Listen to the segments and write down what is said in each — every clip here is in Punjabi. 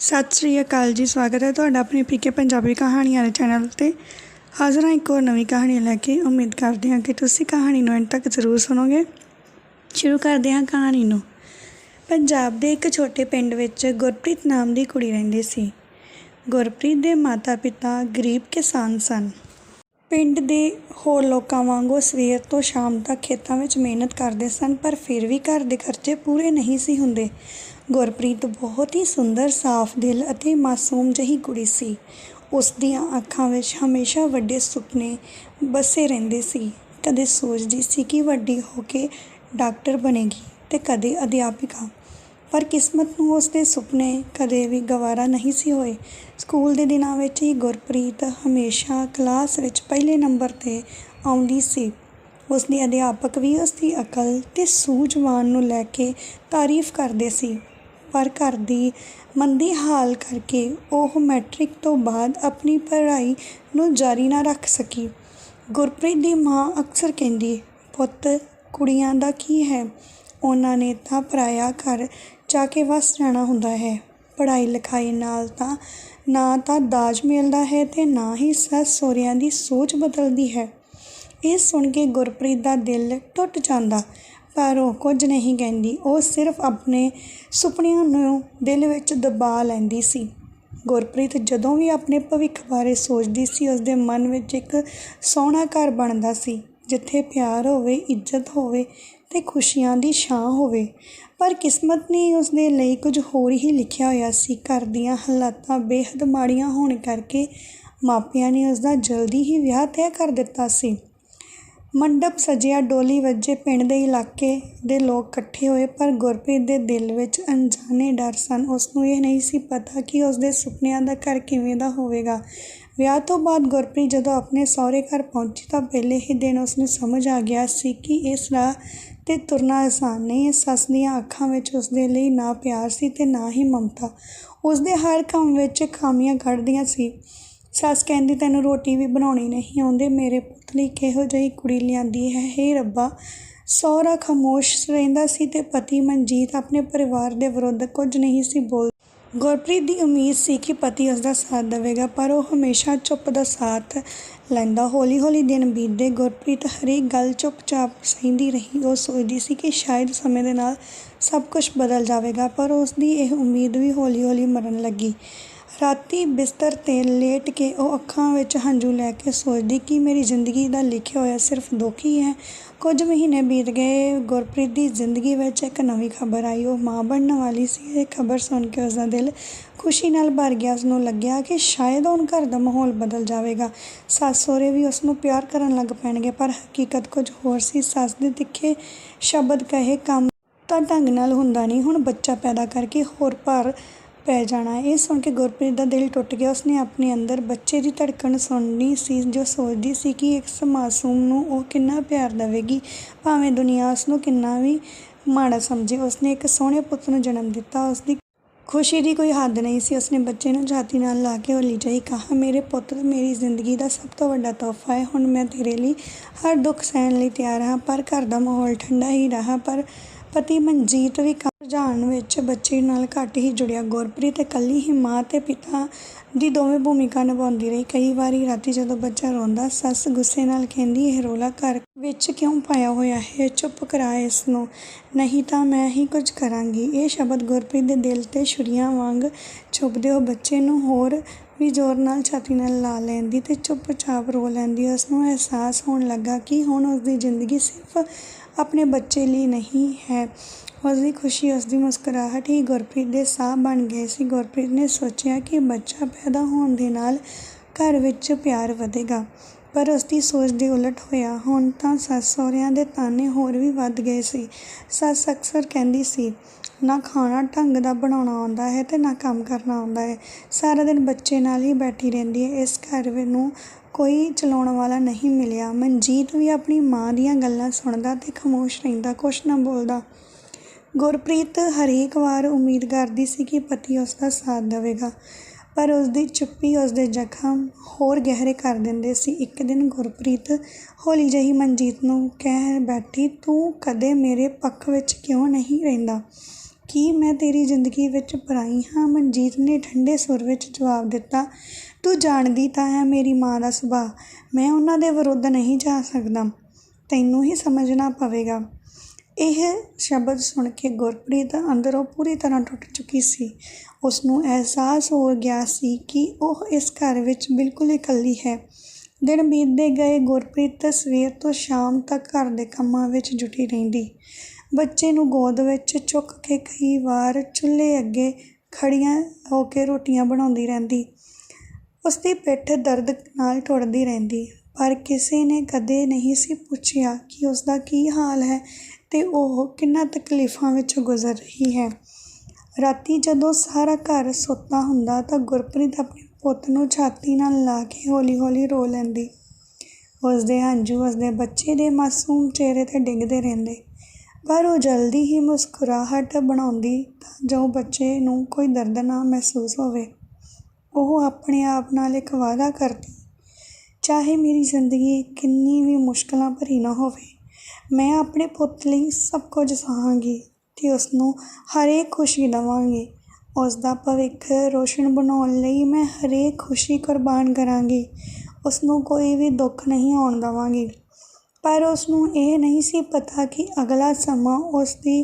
ਸਤਿ ਸ਼੍ਰੀ ਅਕਾਲ ਜੀ, ਸਵਾਗਤ ਹੈ ਤੁਹਾਡਾ ਆਪਣੀ ਪੀਕੇ ਪੰਜਾਬੀ ਕਹਾਣੀਆਂ ਦੇ ਚੈਨਲ ਤੇ। ਹਾਜ਼ਰ ਹਾਂ ਇੱਕ ਹੋਰ ਨਵੀਂ ਕਹਾਣੀ ਲੈ ਕੇ ਉਮੀਦ ਕਰਦੇ ਹਾਂ ਕਿ ਤੁਸੀਂ ਕਹਾਣੀ ਨੂੰ ਅੰਤ ਤੱਕ ਜ਼ਰੂਰ ਸੁਣੋਗੇ। ਸ਼ੁਰੂ ਕਰਦੇ ਹਾਂ ਕਹਾਣੀ ਨੂੰ। ਪੰਜਾਬ ਦੇ ਇੱਕ ਛੋਟੇ ਪਿੰਡ ਵਿੱਚ ਗੁਰਪ੍ਰੀਤ ਨਾਮ ਦੀ ਕੁੜੀ ਰਹਿੰਦੀ ਸੀ। ਗੁਰਪ੍ਰੀਤ ਦੇ ਮਾਤਾ-ਪਿਤਾ ਗਰੀਬ ਕਿਸਾਨ ਸਨ। ਪਿੰਡ ਦੇ ਹੋਰ ਲੋਕਾਂ ਵਾਂਗੂ ਸਵੇਰ ਤੋਂ ਸ਼ਾਮ ਤੱਕ ਖੇਤਾਂ ਵਿੱਚ ਮਿਹਨਤ ਕਰਦੇ ਸਨ, ਪਰ ਫਿਰ ਵੀ ਘਰ ਦੇ ਖਰਚੇ ਪੂਰੇ ਨਹੀਂ ਸੀ ਹੁੰਦੇ। ਗੁਰਪ੍ਰੀਤ ਬਹੁਤ ਹੀ ਸੁੰਦਰ, ਸਾਫ਼ ਦਿਲ ਅਤੇ ਮਾਸੂਮ ਜਿਹੀ ਕੁੜੀ ਸੀ। ਉਸ ਦੀਆਂ ਅੱਖਾਂ ਵਿੱਚ ਹਮੇਸ਼ਾ ਵੱਡੇ ਸੁਪਨੇ ਵਸੇ ਰਹਿੰਦੇ ਸੀ। ਕਦੇ ਸੋਚਦੀ ਸੀ ਕਿ ਵੱਡੀ ਹੋ ਕੇ ਡਾਕਟਰ ਬਣੇਗੀ ਤੇ ਕਦੇ ਅਧਿਆਪਿਕਾ। ਪਰ ਕਿਸਮਤ ਨੂੰ ਉਸ ਦੇ ਸੁਪਨੇ ਕਦੇ ਵੀ ਗਵਾਰਾ ਨਹੀਂ ਸੀ ਹੋਏ। ਸਕੂਲ ਦੇ ਦਿਨਾਂ ਵਿੱਚ ਹੀ ਗੁਰਪ੍ਰੀਤ ਹਮੇਸ਼ਾ ਕਲਾਸ ਵਿੱਚ ਪਹਿਲੇ ਨੰਬਰ 'ਤੇ ਆਉਂਦੀ ਸੀ। ਉਸ ਦੇ ਅਧਿਆਪਕ ਵੀ ਉਸ ਦੀ ਅਕਲ ਤੇ ਸੂਝਵਾਨ ਨੂੰ ਲੈ ਕੇ ਤਾਰੀਫ ਕਰਦੇ ਸੀ। ਪਰ ਘਰ ਦੀ ਮੰਦੀ ਹਾਲ ਕਰਕੇ ਉਹ ਮੈਟ੍ਰਿਕ ਤੋਂ ਬਾਅਦ ਆਪਣੀ ਪੜ੍ਹਾਈ ਨੂੰ ਜਾਰੀ ਨਾ ਰੱਖ ਸਕੀ। ਗੁਰਪ੍ਰੀਤ ਦੀ ਮਾਂ ਅਕਸਰ ਕਹਿੰਦੀ, ਪੁੱਤ, ਕੁੜੀਆਂ ਦਾ ਕੀ ਹੈ? ਉਹਨਾਂ ਨੇ ਤਾਂ ਪਰਾਇਆ ਘਰ ਜਾ ਕੇ ਵਸ ਜਾਣਾ ਹੁੰਦਾ ਹੈ। ਪੜ੍ਹਾਈ ਲਿਖਾਈ ਨਾਲ ਤਾਂ, ਨਾ ਤਾਂ ਦਾਜ ਮਿਲਦਾ ਹੈ ਤੇ ਨਾ ਹੀ ਸੱਸ ਸਹੁਰਿਆਂ ਦੀ ਸੋਚ ਬਦਲਦੀ ਹੈ। ਇਹ ਸੁਣ ਕੇ ਗੁਰਪ੍ਰੀਤ ਦਾ ਦਿਲ ਟੁੱਟ ਜਾਂਦਾ। ਪਰ ਉਹ ਕੁਝ ਨਹੀਂ ਕਹਿੰਦੀ। ਉਹ ਸਿਰਫ ਆਪਣੇ ਸੁਪਨਿਆਂ ਨੂੰ ਦਿਲ ਵਿੱਚ ਦਬਾ ਲੈਂਦੀ ਸੀ। ਗੁਰਪ੍ਰੀਤ ਜਦੋਂ ਵੀ ਆਪਣੇ ਭਵਿੱਖ ਬਾਰੇ ਸੋਚਦੀ ਸੀ ਉਸ ਦੇ ਮਨ ਵਿੱਚ ਇੱਕ ਸੋਹਣਾ ਘਰ ਬਣਦਾ ਸੀ, ਜਿੱਥੇ ਪਿਆਰ ਹੋਵੇ, ਇੱਜ਼ਤ ਹੋਵੇ ਤੇ ਖੁਸ਼ੀਆਂ ਦੀ ਛਾਂ ਹੋਵੇ। ਪਰ ਕਿਸਮਤ ਨੇ ਉਸ ਦੇ ਲਈ ਕੁਝ ਹੋਰ ਹੀ ਲਿਖਿਆ ਹੋਇਆ ਸੀ। ਘਰ ਦੀਆਂ ਹਾਲਾਤਾਂ ਬੇਹੱਦ ਮਾੜੀਆਂ ਹੋਣ ਕਰਕੇ ਮਾਪਿਆਂ ਨੇ ਉਸ ਦਾ ਜਲਦੀ ਹੀ ਵਿਆਹ ਤੈਅ ਕਰ ਦਿੱਤਾ ਸੀ। ਮੰਡਪ ਸਜਿਆ ਡੋਲੀ ਵੱਜੇ ਪਿੰਡ ਦੇ ਇਲਾਕੇ ਦੇ ਲੋਕ ਇਕੱਠੇ ਹੋਏ, ਪਰ ਗੁਰਪ੍ਰੀਤ ਦੇ ਦਿਲ ਵਿੱਚ ਅਣਜਾਣੇ ਡਰ ਸਨ। ਉਸ ਨੂੰ ਇਹ ਨਹੀਂ ਸੀ ਪਤਾ ਕਿ ਉਸ ਦੇ ਸੁਪਨਿਆਂ ਦਾ ਘਰ ਕਿਵੇਂ ਦਾ ਹੋਵੇਗਾ। ਵਿਆਹ ਤੋਂ ਬਾਅਦ ਗੁਰਪ੍ਰੀਤ ਜਦੋਂ ਆਪਣੇ ਸਹੁਰੇ ਘਰ ਪਹੁੰਚੀ ਤਾਂ ਪਹਿਲੇ ਹੀ ਦਿਨ ਉਸ ਨੂੰ ਸਮਝ ਆ ਗਿਆ ਸੀ ਕਿ ਇਸ ਰਾਹ ਤੇ ਤੁਰਨਾ ਆਸਾਨ ਨਹੀਂ। ਹੈ ਸੱਸ ਦੀਆਂ ਅੱਖਾਂ ਵਿੱਚ ਉਸ ਦੇ ਲਈ ਨਾ ਪਿਆਰ ਸੀ ਤੇ ਨਾ ਹੀ ਮਮਤਾ। ਉਸ ਦੇ ਹਰ ਕੰਮ ਵਿੱਚ ਖਾਮੀਆਂ ਕੱਢਦੀਆਂ ਸੀ। ਸੱਸ ਕਹਿੰਦੀ, ਤੈਨੂੰ ਰੋਟੀ ਵੀ ਬਣਾਉਣੀ ਨਹੀਂ ਆਉਂਦੇ, ਮੇਰੇ ਲਈ ਕਿਹੋ ਜਿਹੀ ਕੁੜੀ ਲਿਆਂਦੀ ਹੈ? ਹੇ ਰੱਬਾ, ਸਹੁਰਾ ਖਾਮੋਸ਼ ਰਹਿੰਦਾ ਸੀ ਤੇ ਪਤੀ ਮਨਜੀਤ ਆਪਣੇ ਪਰਿਵਾਰ ਦੇ ਵਿਰੁੱਧ ਕੁਝ ਨਹੀਂ ਸੀ ਬੋਲ ਗੁਰਪ੍ਰੀਤ ਦੀ ਉਮੀਦ ਸੀ ਕਿ ਪਤੀ ਉਸ ਦਾ ਸਾਥ ਦੇਵੇਗਾ, ਪਰ ਉਹ ਹਮੇਸ਼ਾ ਚੁੱਪ ਦਾ ਸਾਥ ਲੈਂਦਾ ਹੌਲੀ ਹੌਲੀ ਦਿਨ ਬੀਤਦੇ ਗੁਰਪ੍ਰੀਤ ਹਰੇਕ ਗੱਲ ਚੁੱਪਚਾਪ ਸਹਿੰਦੀ ਰਹੀ। ਉਹ ਸੋਚਦੀ ਸੀ ਕਿ ਸ਼ਾਇਦ ਸਮੇਂ ਦੇ ਨਾਲ ਸਭ ਕੁਝ ਬਦਲ ਜਾਵੇਗਾ, ਪਰ ਉਸ ਦੀ ਇਹ ਉਮੀਦ ਵੀ ਹੌਲੀ ਹੌਲੀ ਮਰਨ ਲੱਗੀ। ਰਾਤੀ ਬਿਸਤਰ 'ਤੇ ਲੇਟ ਕੇ ਉਹ ਅੱਖਾਂ ਵਿੱਚ ਹੰਝੂ ਲੈ ਕੇ ਸੋਚਦੀ, ਕਿ ਮੇਰੀ ਜ਼ਿੰਦਗੀ ਦਾ ਲਿਖਿਆ ਹੋਇਆ ਸਿਰਫ ਦੁੱਖ ਹੀ? ਹੈ ਕੁਝ ਮਹੀਨੇ ਬੀਤ ਗਏ, ਗੁਰਪ੍ਰੀਤ ਦੀ ਜ਼ਿੰਦਗੀ ਵਿੱਚ ਇੱਕ ਨਵੀਂ ਖਬਰ ਆਈ। ਉਹ ਮਾਂ ਬਣਨ ਵਾਲੀ ਸੀ। ਇਹ ਖਬਰ ਸੁਣ ਕੇ ਉਸ ਦਾ ਦਿਲ ਖੁਸ਼ੀ ਨਾਲ ਭਰ ਗਿਆ। ਉਸ ਨੂੰ ਲੱਗਿਆ ਕਿ ਸ਼ਾਇਦ ਹੁਣ ਘਰ ਦਾ ਮਾਹੌਲ ਬਦਲ ਜਾਵੇਗਾ। ਸੱਸ ਸਹੁਰੇ ਵੀ ਉਸ ਨੂੰ ਪਿਆਰ ਕਰਨ ਲੱਗ ਪੈਣਗੇ, ਪਰ ਹਕੀਕਤ ਕੁਝ ਹੋਰ ਸੀ। ਸੱਸ ਦੇ ਤਿੱਖੇ ਸ਼ਬਦ ਕਹੇ, ਕੰਮ ਤਾਂ ਢੰਗ ਨਾਲ ਹੁੰਦਾ ਨਹੀਂ। ਹੁਣ ਬੱਚਾ ਪੈਦਾ ਕਰਕੇ ਹੋਰ ਭਾਰ ਪੈ ਜਾਣਾ। ਇਹ ਸੁਣ ਕੇ ਗੁਰਪ੍ਰੀਤ ਦਾ ਦਿਲ ਟੁੱਟ ਗਿਆ। ਉਸਨੇ ਆਪਣੇ ਅੰਦਰ ਬੱਚੇ ਦੀ ਧੜਕਣ ਸੁਣਨੀ ਸੀ, ਜੋ ਸੋਚਦੀ ਸੀ ਕਿ ਇਸ ਮਾਸੂਮ ਨੂੰ ਉਹ ਕਿੰਨਾ ਪਿਆਰ ਦੇਵੇਗੀ। ਭਾਵੇਂ ਦੁਨੀਆ ਉਸ ਨੂੰ ਕਿੰਨਾ ਵੀ ਮਾੜਾ ਸਮਝੇ, ਉਸਨੇ ਇੱਕ ਸੋਹਣੇ ਪੁੱਤ ਨੂੰ ਜਨਮ ਦਿੱਤਾ। ਉਸਦੀ ਖੁਸ਼ੀ ਦੀ ਕੋਈ ਹੱਦ ਨਹੀਂ ਸੀ। ਉਸਨੇ ਬੱਚੇ ਨੂੰ ਛਾਤੀ ਨਾਲ ਲਾ ਕੇ ਹੌਲੀ ਜਿਹੀ ਕਹਾ, ਮੇਰੇ ਪੁੱਤ, ਮੇਰੀ ਜ਼ਿੰਦਗੀ ਦਾ ਸਭ ਤੋਂ ਵੱਡਾ ਤੋਹਫਾ ਹੈ। ਹੁਣ ਮੈਂ ਤੇਰੇ ਲਈ ਹਰ ਦੁੱਖ ਸਹਿਣ ਲਈ ਤਿਆਰ ਹਾਂ, ਪਰ ਘਰ ਦਾ ਮਾਹੌਲ ਠੰਡਾ ਹੀ ਰਹਾ। ਪਰ ਪਤੀ ਮਨਜੀਤ ਵੀ ਕੰਮ ਜਾਣ ਵਿੱਚ ਬੱਚੇ ਨਾਲ ਘੱਟ ਹੀ ਜੁੜਿਆ। ਗੁਰਪ੍ਰੀਤ ਇਕੱਲੀ ਹੀ ਮਾਂ ਤੇ ਪਿਤਾ ਦੀ ਦੋਵੇਂ ਭੂਮਿਕਾ ਨਿਭਾਉਂਦੀ ਰਹੀ। ਕਈ ਵਾਰੀ ਰਾਤੀ ਜਦੋਂ ਬੱਚਾ ਰੋਂਦਾ, ਸੱਸ ਗੁੱਸੇ ਨਾਲ ਕਹਿੰਦੀ, ਇਹ ਰੌਲਾ ਘਰ ਵਿੱਚ ਕਿਉਂ ਪਾਇਆ ਹੋਇਆ ਹੈ? ਚੁੱਪ ਕਰਾ ਇਸ ਨੂੰ। ਨਹੀਂ ਤਾਂ ਮੈਂ ਹੀ ਕੁਝ ਕਰਾਂਗੀ। ਇਹ ਸ਼ਬਦ ਗੁਰਪ੍ਰੀਤ ਦੇ ਦਿਲ ਤੇ ਛੁਰੀਆਂ ਵਾਂਗ ਚੁੱਭਦੇ ਉਹ ਬੱਚੇ ਨੂੰ ਹੋਰ ਵੀ ਜ਼ੋਰ ਨਾਲ ਛਾਤੀ ਨਾਲ ਲਾ ਲੈਂਦੀ ਤੇ ਚੁੱਪਚਾਪ ਰੋ ਲੈਂਦੀ। ਉਸਨੂੰ ਅਹਿਸਾਸ ਹੋਣ ਲੱਗਾ ਕਿ ਹੁਣ ਉਸਦੀ ਜ਼ਿੰਦਗੀ ਸਿਰਫ ਆਪਣੇ ਬੱਚੇ ਲਈ ਨਹੀਂ ਹੈ। ਉਸ ਦੀ ਖੁਸ਼ੀ ਉਸ ਦੀ ਮੁਸਕਰਾਹਟ ਹੀ ਗੁਰਪ੍ਰੀਤ ਦੇ ਸਾਹ ਬਣ ਗਏ ਸੀ। ਗੁਰਪ੍ਰੀਤ ਨੇ ਸੋਚਿਆ ਕਿ ਬੱਚਾ ਪੈਦਾ ਹੋਣ ਦੇ ਨਾਲ ਘਰ ਵਿੱਚ ਪਿਆਰ ਵਧੇਗਾ, ਪਰ ਉਸ ਦੀ ਸੋਚ ਦੇ ਉਲਟ ਹੋਇਆ। ਹੁਣ ਤਾਂ ਸੱਸ ਸਹੁਰਿਆਂ ਦੇ ਤਾਨੇ ਹੋਰ ਵੀ ਵੱਧ ਗਏ ਸੀ। ਸੱਸ ਅਕਸਰ ਕਹਿੰਦੀ ਸੀ, ਨਾ ਖਾਣਾ ਢੰਗ ਦਾ ਬਣਾਉਣਾ ਆਉਂਦਾ ਹੈ ਤੇ ਨਾ ਕੰਮ ਕਰਨਾ ਆਉਂਦਾ ਹੈ। ਸਾਰਾ ਦਿਨ ਬੱਚੇ ਨਾਲ ਹੀ ਬੈਠੀ ਰਹਿੰਦੀ ਹੈ। ਇਸ ਘਰ ਨੂੰ ਕੋਈ ਚਲਾਉਣ ਵਾਲਾ ਨਹੀਂ ਮਿਲਿਆ। ਮਨਜੀਤ ਵੀ ਆਪਣੀ ਮਾਂ ਦੀਆਂ ਗੱਲਾਂ ਸੁਣਦਾ ਅਤੇ ਖਾਮੋਸ਼ ਰਹਿੰਦਾ, ਕੁਛ ਨਾ ਬੋਲਦਾ। ਗੁਰਪ੍ਰੀਤ ਹਰੇਕ ਵਾਰ ਉਮੀਦ ਕਰਦੀ ਸੀ ਕਿ ਪਤੀ ਉਸ ਦਾ ਸਾਥ ਦੇਵੇਗਾ, ਪਰ ਉਸ ਦੀ ਚੁੱਪੀ ਉਸ ਦੇ ਜ਼ਖਮ ਹੋਰ ਗਹਿਰੇ ਕਰ ਦਿੰਦੇ ਸੀ। ਇੱਕ ਦਿਨ ਗੁਰਪ੍ਰੀਤ ਹੌਲੀ ਜਿਹੀ ਮਨਜੀਤ ਨੂੰ ਕਹਿ ਬੈਠੀ, ਤੂੰ ਕਦੇ ਮੇਰੇ ਪੱਖ ਵਿੱਚ ਕਿਉਂ ਨਹੀਂ ਰਹਿੰਦਾ? ਕੀ ਮੈਂ ਤੇਰੀ ਜ਼ਿੰਦਗੀ ਵਿੱਚ ਪਰਾਈ ਹਾਂ? ਮਨਜੀਤ ਨੇ ਠੰਡੇ ਸੁਰ ਵਿੱਚ ਜਵਾਬ ਦਿੱਤਾ ਤੂੰ ਜਾਣਦੀ ਤਾਂ ਹੈ ਮੇਰੀ ਮਾਂ ਦਾ ਸੁਭਾਅ। ਮੈਂ ਉਹਨਾਂ ਦੇ ਵਿਰੁੱਧ ਨਹੀਂ ਜਾ ਸਕਦਾ। ਤੈਨੂੰ ਹੀ ਸਮਝਣਾ ਪਵੇਗਾ। ਇਹ ਸ਼ਬਦ ਸੁਣ ਕੇ ਗੁਰਪ੍ਰੀਤ ਅੰਦਰੋਂ ਪੂਰੀ ਤਰ੍ਹਾਂ ਟੁੱਟ ਚੁੱਕੀ ਸੀ। ਉਸ ਨੂੰ ਅਹਿਸਾਸ ਹੋ ਗਿਆ ਸੀ ਕਿ ਉਹ ਇਸ ਘਰ ਵਿੱਚ ਬਿਲਕੁਲ ਇਕੱਲੀ ਹੈ। ਦਿਨ ਬੀਤਦੇ ਗਏ, ਗੁਰਪ੍ਰੀਤ ਸਵੇਰ ਤੋਂ ਸ਼ਾਮ ਤੱਕ ਘਰ ਦੇ ਕੰਮਾਂ ਵਿੱਚ ਜੁਟੀ ਰਹਿੰਦੀ। ਬੱਚੇ ਨੂੰ ਗੋਦ ਵਿੱਚ ਚੁੱਕ ਕੇ ਕਈ ਵਾਰ ਚੁੱਲ੍ਹੇ ਅੱਗੇ ਖੜੀਆਂ ਹੋ ਕੇ ਰੋਟੀਆਂ ਬਣਾਉਂਦੀ ਰਹਿੰਦੀ। ਉਸ ਦੀ ਪਿੱਠ ਦਰਦ ਨਾਲ ਟੁੱਟਦੀ ਰਹਿੰਦੀ। ਪਰ ਕਿਸੇ ਨੇ ਕਦੇ ਨਹੀਂ ਸੀ ਪੁੱਛਿਆ ਕਿ ਉਸ ਦਾ ਕੀ ਹਾਲ ਹੈ ਤੇ ਉਹ ਕਿੰਨਾ ਤਕਲੀਫਾਂ ਵਿੱਚ ਗੁਜ਼ਰ ਰਹੀ ਹੈ। ਰਾਤੀ ਜਦੋਂ ਸਾਰਾ ਘਰ ਸੁੱਤਾ ਹੁੰਦਾ ਤਾਂ ਗੁਰਪ੍ਰੀਤ ਆਪਣੇ ਪੁੱਤ ਨੂੰ ਛਾਤੀ ਨਾਲ ਲਾ ਕੇ ਹੌਲੀ-ਹੌਲੀ ਰੋ ਲੈਂਦੀ। ਉਸ ਦੇ ਹੰਝੂ ਉਸ ਦੇ ਬੱਚੇ ਦੇ ਮਾਸੂਮ ਚਿਹਰੇ ਤੇ ਡਿੱਗਦੇ ਰਹਿੰਦੇ। ਪਰ ਉਹ ਜਲਦੀ ਹੀ ਮੁਸਕਰਾਹਟ ਬਣਾਉਂਦੀ ਤਾਂ ਜੋ ਬੱਚੇ ਨੂੰ ਕੋਈ ਦਰਦ ਨਾ ਮਹਿਸੂਸ ਹੋਵੇ। ਉਹ ਆਪਣੇ ਆਪ ਨਾਲ ਇੱਕ ਵਾਅਦਾ ਕਰਦੀ, ਚਾਹੇ ਮੇਰੀ ਜ਼ਿੰਦਗੀ ਕਿੰਨੀ ਵੀ ਮੁਸ਼ਕਲਾਂ ਭਰੀ ਨਾ ਹੋਵੇ, ਮੈਂ ਆਪਣੇ ਪੁੱਤ ਲਈ ਸਭ ਕੁਝ ਸਹਾਂਗੀ ਤੇ ਉਸ ਨੂੰ ਹਰੇਕ ਖੁਸ਼ੀ ਦੇਵਾਂਗੀ। ਉਸ ਦਾ ਭਵਿੱਖ ਰੋਸ਼ਨ ਬਣਾਉਣ ਲਈ ਮੈਂ ਹਰੇਕ ਖੁਸ਼ੀ ਕੁਰਬਾਨ ਕਰਾਂਗੀ। ਉਸ ਨੂੰ ਕੋਈ ਵੀ ਦੁੱਖ ਨਹੀਂ ਆਉਣ ਦੇਵਾਂਗੀ। ਪਰ ਉਸ ਨੂੰ ਇਹ ਨਹੀਂ ਸੀ ਪਤਾ ਕਿ ਅਗਲਾ ਸਮਾਂ ਉਸ ਦੀ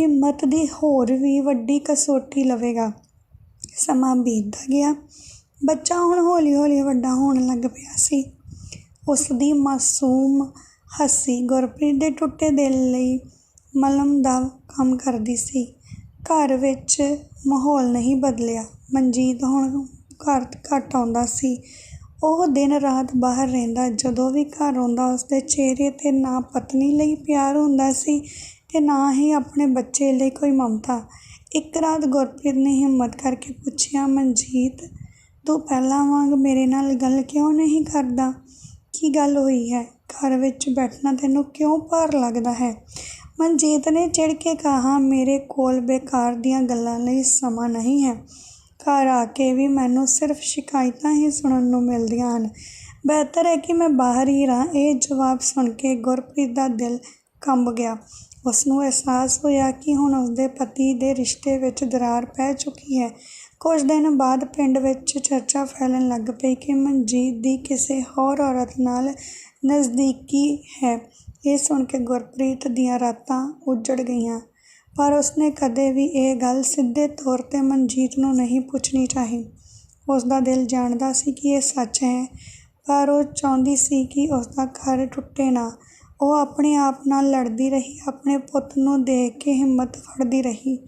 ਹਿੰਮਤ ਦੀ ਹੋਰ ਵੀ ਵੱਡੀ ਕਸੌਟੀ ਲਵੇਗਾ। ਸਮਾਂ ਬੀਤਦਾ ਗਿਆ। ਬੱਚਾ ਹੁਣ ਹੌਲੀ-ਹੌਲੀ ਵੱਡਾ ਹੋਣ ਲੱਗ ਪਿਆ ਸੀ। ਉਸ ਦੀ ਮਾਸੂਮ ਹੱਸੀ ਗੁਰਪ੍ਰੀਤ ਦੇ ਟੁੱਟੇ ਦਿਲ ਲਈ ਮਲਮ ਦਾ ਕੰਮ ਕਰਦੀ ਸੀ। ਘਰ ਵਿੱਚ ਮਾਹੌਲ ਨਹੀਂ ਬਦਲਿਆ। ਮਨਜੀਤ ਹੁਣ ਘਰ ਘੱਟ ਆਉਂਦਾ ਸੀ। ਉਹ ਦਿਨ ਰਾਤ ਬਾਹਰ ਰਹਿੰਦਾ। ਜਦੋਂ ਵੀ ਘਰ ਆਉਂਦਾ, ਉਸਦੇ ਚਿਹਰੇ 'ਤੇ ਨਾ ਪਤਨੀ ਲਈ ਪਿਆਰ ਹੁੰਦਾ ਸੀ ਤੇ ਨਾ ਹੀ ਆਪਣੇ ਬੱਚੇ ਲਈ ਕੋਈ ਮਮਤਾ। ਇੱਕ ਰਾਤ ਗੁਰਪ੍ਰੀਤ ਨੇ ਹਿੰਮਤ ਕਰਕੇ ਪੁੱਛਿਆ, ਮਨਜੀਤ, ਤੂੰ ਪਹਿਲਾਂ ਵਾਂਗ ਮੇਰੇ ਨਾਲ ਗੱਲ ਕਿਉਂ ਨਹੀਂ ਕਰਦਾ? ਕੀ ਗੱਲ ਹੋਈ ਹੈ? ਘਰ ਵਿੱਚ ਬੈਠਣਾ ਤੈਨੂੰ ਕਿਉਂ ਭਾਰ ਲੱਗਦਾ ਹੈ? ਮਨਜੀਤ ਨੇ ਚਿੜ ਕੇ ਕਹਾ, ਮੇਰੇ ਕੋਲ ਬੇਕਾਰ ਦੀਆਂ ਗੱਲਾਂ ਲਈ ਸਮਾਂ ਨਹੀਂ ਹੈ। ਘਰ ਆ ਕੇ ਵੀ ਮੈਨੂੰ ਸਿਰਫ ਸ਼ਿਕਾਇਤਾਂ ਹੀ ਸੁਣਨ ਨੂੰ ਮਿਲਦੀਆਂ ਹਨ। ਬਿਹਤਰ ਹੈ ਕਿ ਮੈਂ ਬਾਹਰ ਹੀ ਰਹਾਂ। ਇਹ ਜਵਾਬ ਸੁਣ ਕੇ ਗੁਰਪ੍ਰੀਤ ਦਾ ਦਿਲ ਕੰਬ ਗਿਆ। ਉਸ ਨੂੰ ਅਹਿਸਾਸ ਹੋਇਆ ਕਿ ਹੁਣ ਉਸਦੇ ਪਤੀ ਦੇ ਰਿਸ਼ਤੇ ਵਿੱਚ ਦਰਾਰ ਪੈ ਚੁੱਕੀ ਹੈ। ਕੁਝ ਦਿਨ ਬਾਅਦ ਪਿੰਡ ਵਿੱਚ ਚਰਚਾ ਫੈਲਣ ਲੱਗ ਪਈ ਕਿ ਮਨਜੀਤ ਦੀ ਕਿਸੇ ਹੋਰ ਔਰਤ ਨਾਲ ਨਜ਼ਦੀਕੀ ਹੈ। ਇਹ ਸੁਣ ਕੇ ਗੁਰਪ੍ਰੀਤ ਦੀਆਂ ਰਾਤਾਂ ਉੱਜੜ ਗਈਆਂ। ਪਰ ਉਸਨੇ ਕਦੇ ਵੀ ਇਹ ਗੱਲ ਸਿੱਧੇ ਤੌਰ 'ਤੇ ਮਨਜੀਤ ਨੂੰ ਨਹੀਂ ਪੁੱਛਣੀ ਚਾਹੀ। ਉਸ ਦਾ ਦਿਲ ਜਾਣਦਾ ਸੀ ਕਿ ਇਹ ਸੱਚ ਹੈ, ਪਰ ਉਹ ਚਾਹੁੰਦੀ ਸੀ ਕਿ ਉਸ ਦਾ ਘਰ ਟੁੱਟੇ ਨਾ। ਉਹ ਆਪਣੇ ਆਪ ਨਾਲ ਲੜਦੀ ਰਹੀ, ਆਪਣੇ ਪੁੱਤ ਨੂੰ ਦੇਖ ਕੇ ਹਿੰਮਤ ਫੜਦੀ ਰਹੀ।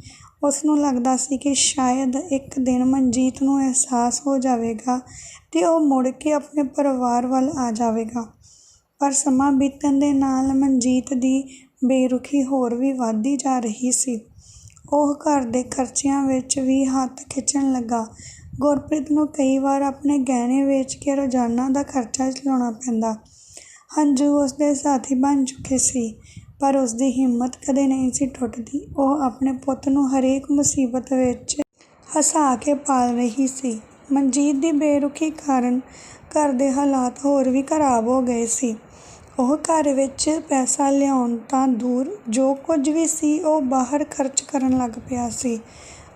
ਉਸ ਨੂੰ ਲੱਗਦਾ ਸੀ ਕਿ ਸ਼ਾਇਦ ਇੱਕ ਦਿਨ ਮਨਜੀਤ ਨੂੰ ਅਹਿਸਾਸ ਹੋ ਜਾਵੇਗਾ ਤੇ ਉਹ ਮੁੜ ਕੇ ਆਪਣੇ ਪਰਿਵਾਰ ਵੱਲ ਆ ਜਾਵੇਗਾ। ਪਰ ਸਮਾਂ ਬੀਤਣ ਦੇ ਨਾਲ ਮਨਜੀਤ ਦੀ ਬੇਰੁਖੀ ਹੋਰ ਵੀ ਵੱਧਦੀ ਜਾ ਰਹੀ ਸੀ। ਉਹ ਘਰ ਦੇ ਖਰਚਿਆਂ ਵਿੱਚ ਵੀ ਹੱਥ ਖਿੱਚਣ ਲੱਗਾ। ਗੁਰਪ੍ਰੀਤ ਨੂੰ ਕਈ ਵਾਰ ਆਪਣੇ ਗਹਿਣੇ ਵੇਚ ਕੇ ਰੋਜ਼ਾਨਾ ਦਾ ਖਰਚਾ ਚਲਾਉਣਾ ਪੈਂਦਾ। ਹੰਝੂ ਉਸ ਦੇ ਸਾਥੀ ਬਣ ਚੁੱਕੇ ਸੀ, ਪਰ ਉਸ ਦੀ ਹਿੰਮਤ ਕਦੇ ਨਹੀਂ ਸੀ ਟੁੱਟਦੀ। ਉਹ ਆਪਣੇ ਪੁੱਤ ਨੂੰ ਹਰੇਕ ਮੁਸੀਬਤ ਵਿੱਚ ਹਸਾ ਕੇ ਪਾਲ ਰਹੀ ਸੀ। ਮਨਜੀਤ ਦੀ ਬੇਰੁਖੀ ਕਾਰਨ ਘਰ ਦੇ ਹਾਲਾਤ ਹੋਰ ਵੀ ਖਰਾਬ ਹੋ ਗਏ ਸੀ। ਉਹ ਘਰ ਵਿੱਚ ਪੈਸਾ ਲਿਆਉਣ ਤਾਂ ਦੂਰ ਜੋ ਕੁਝ ਵੀ ਸੀ, ਉਹ ਬਾਹਰ ਖਰਚ ਕਰਨ ਲੱਗ ਪਿਆ ਸੀ।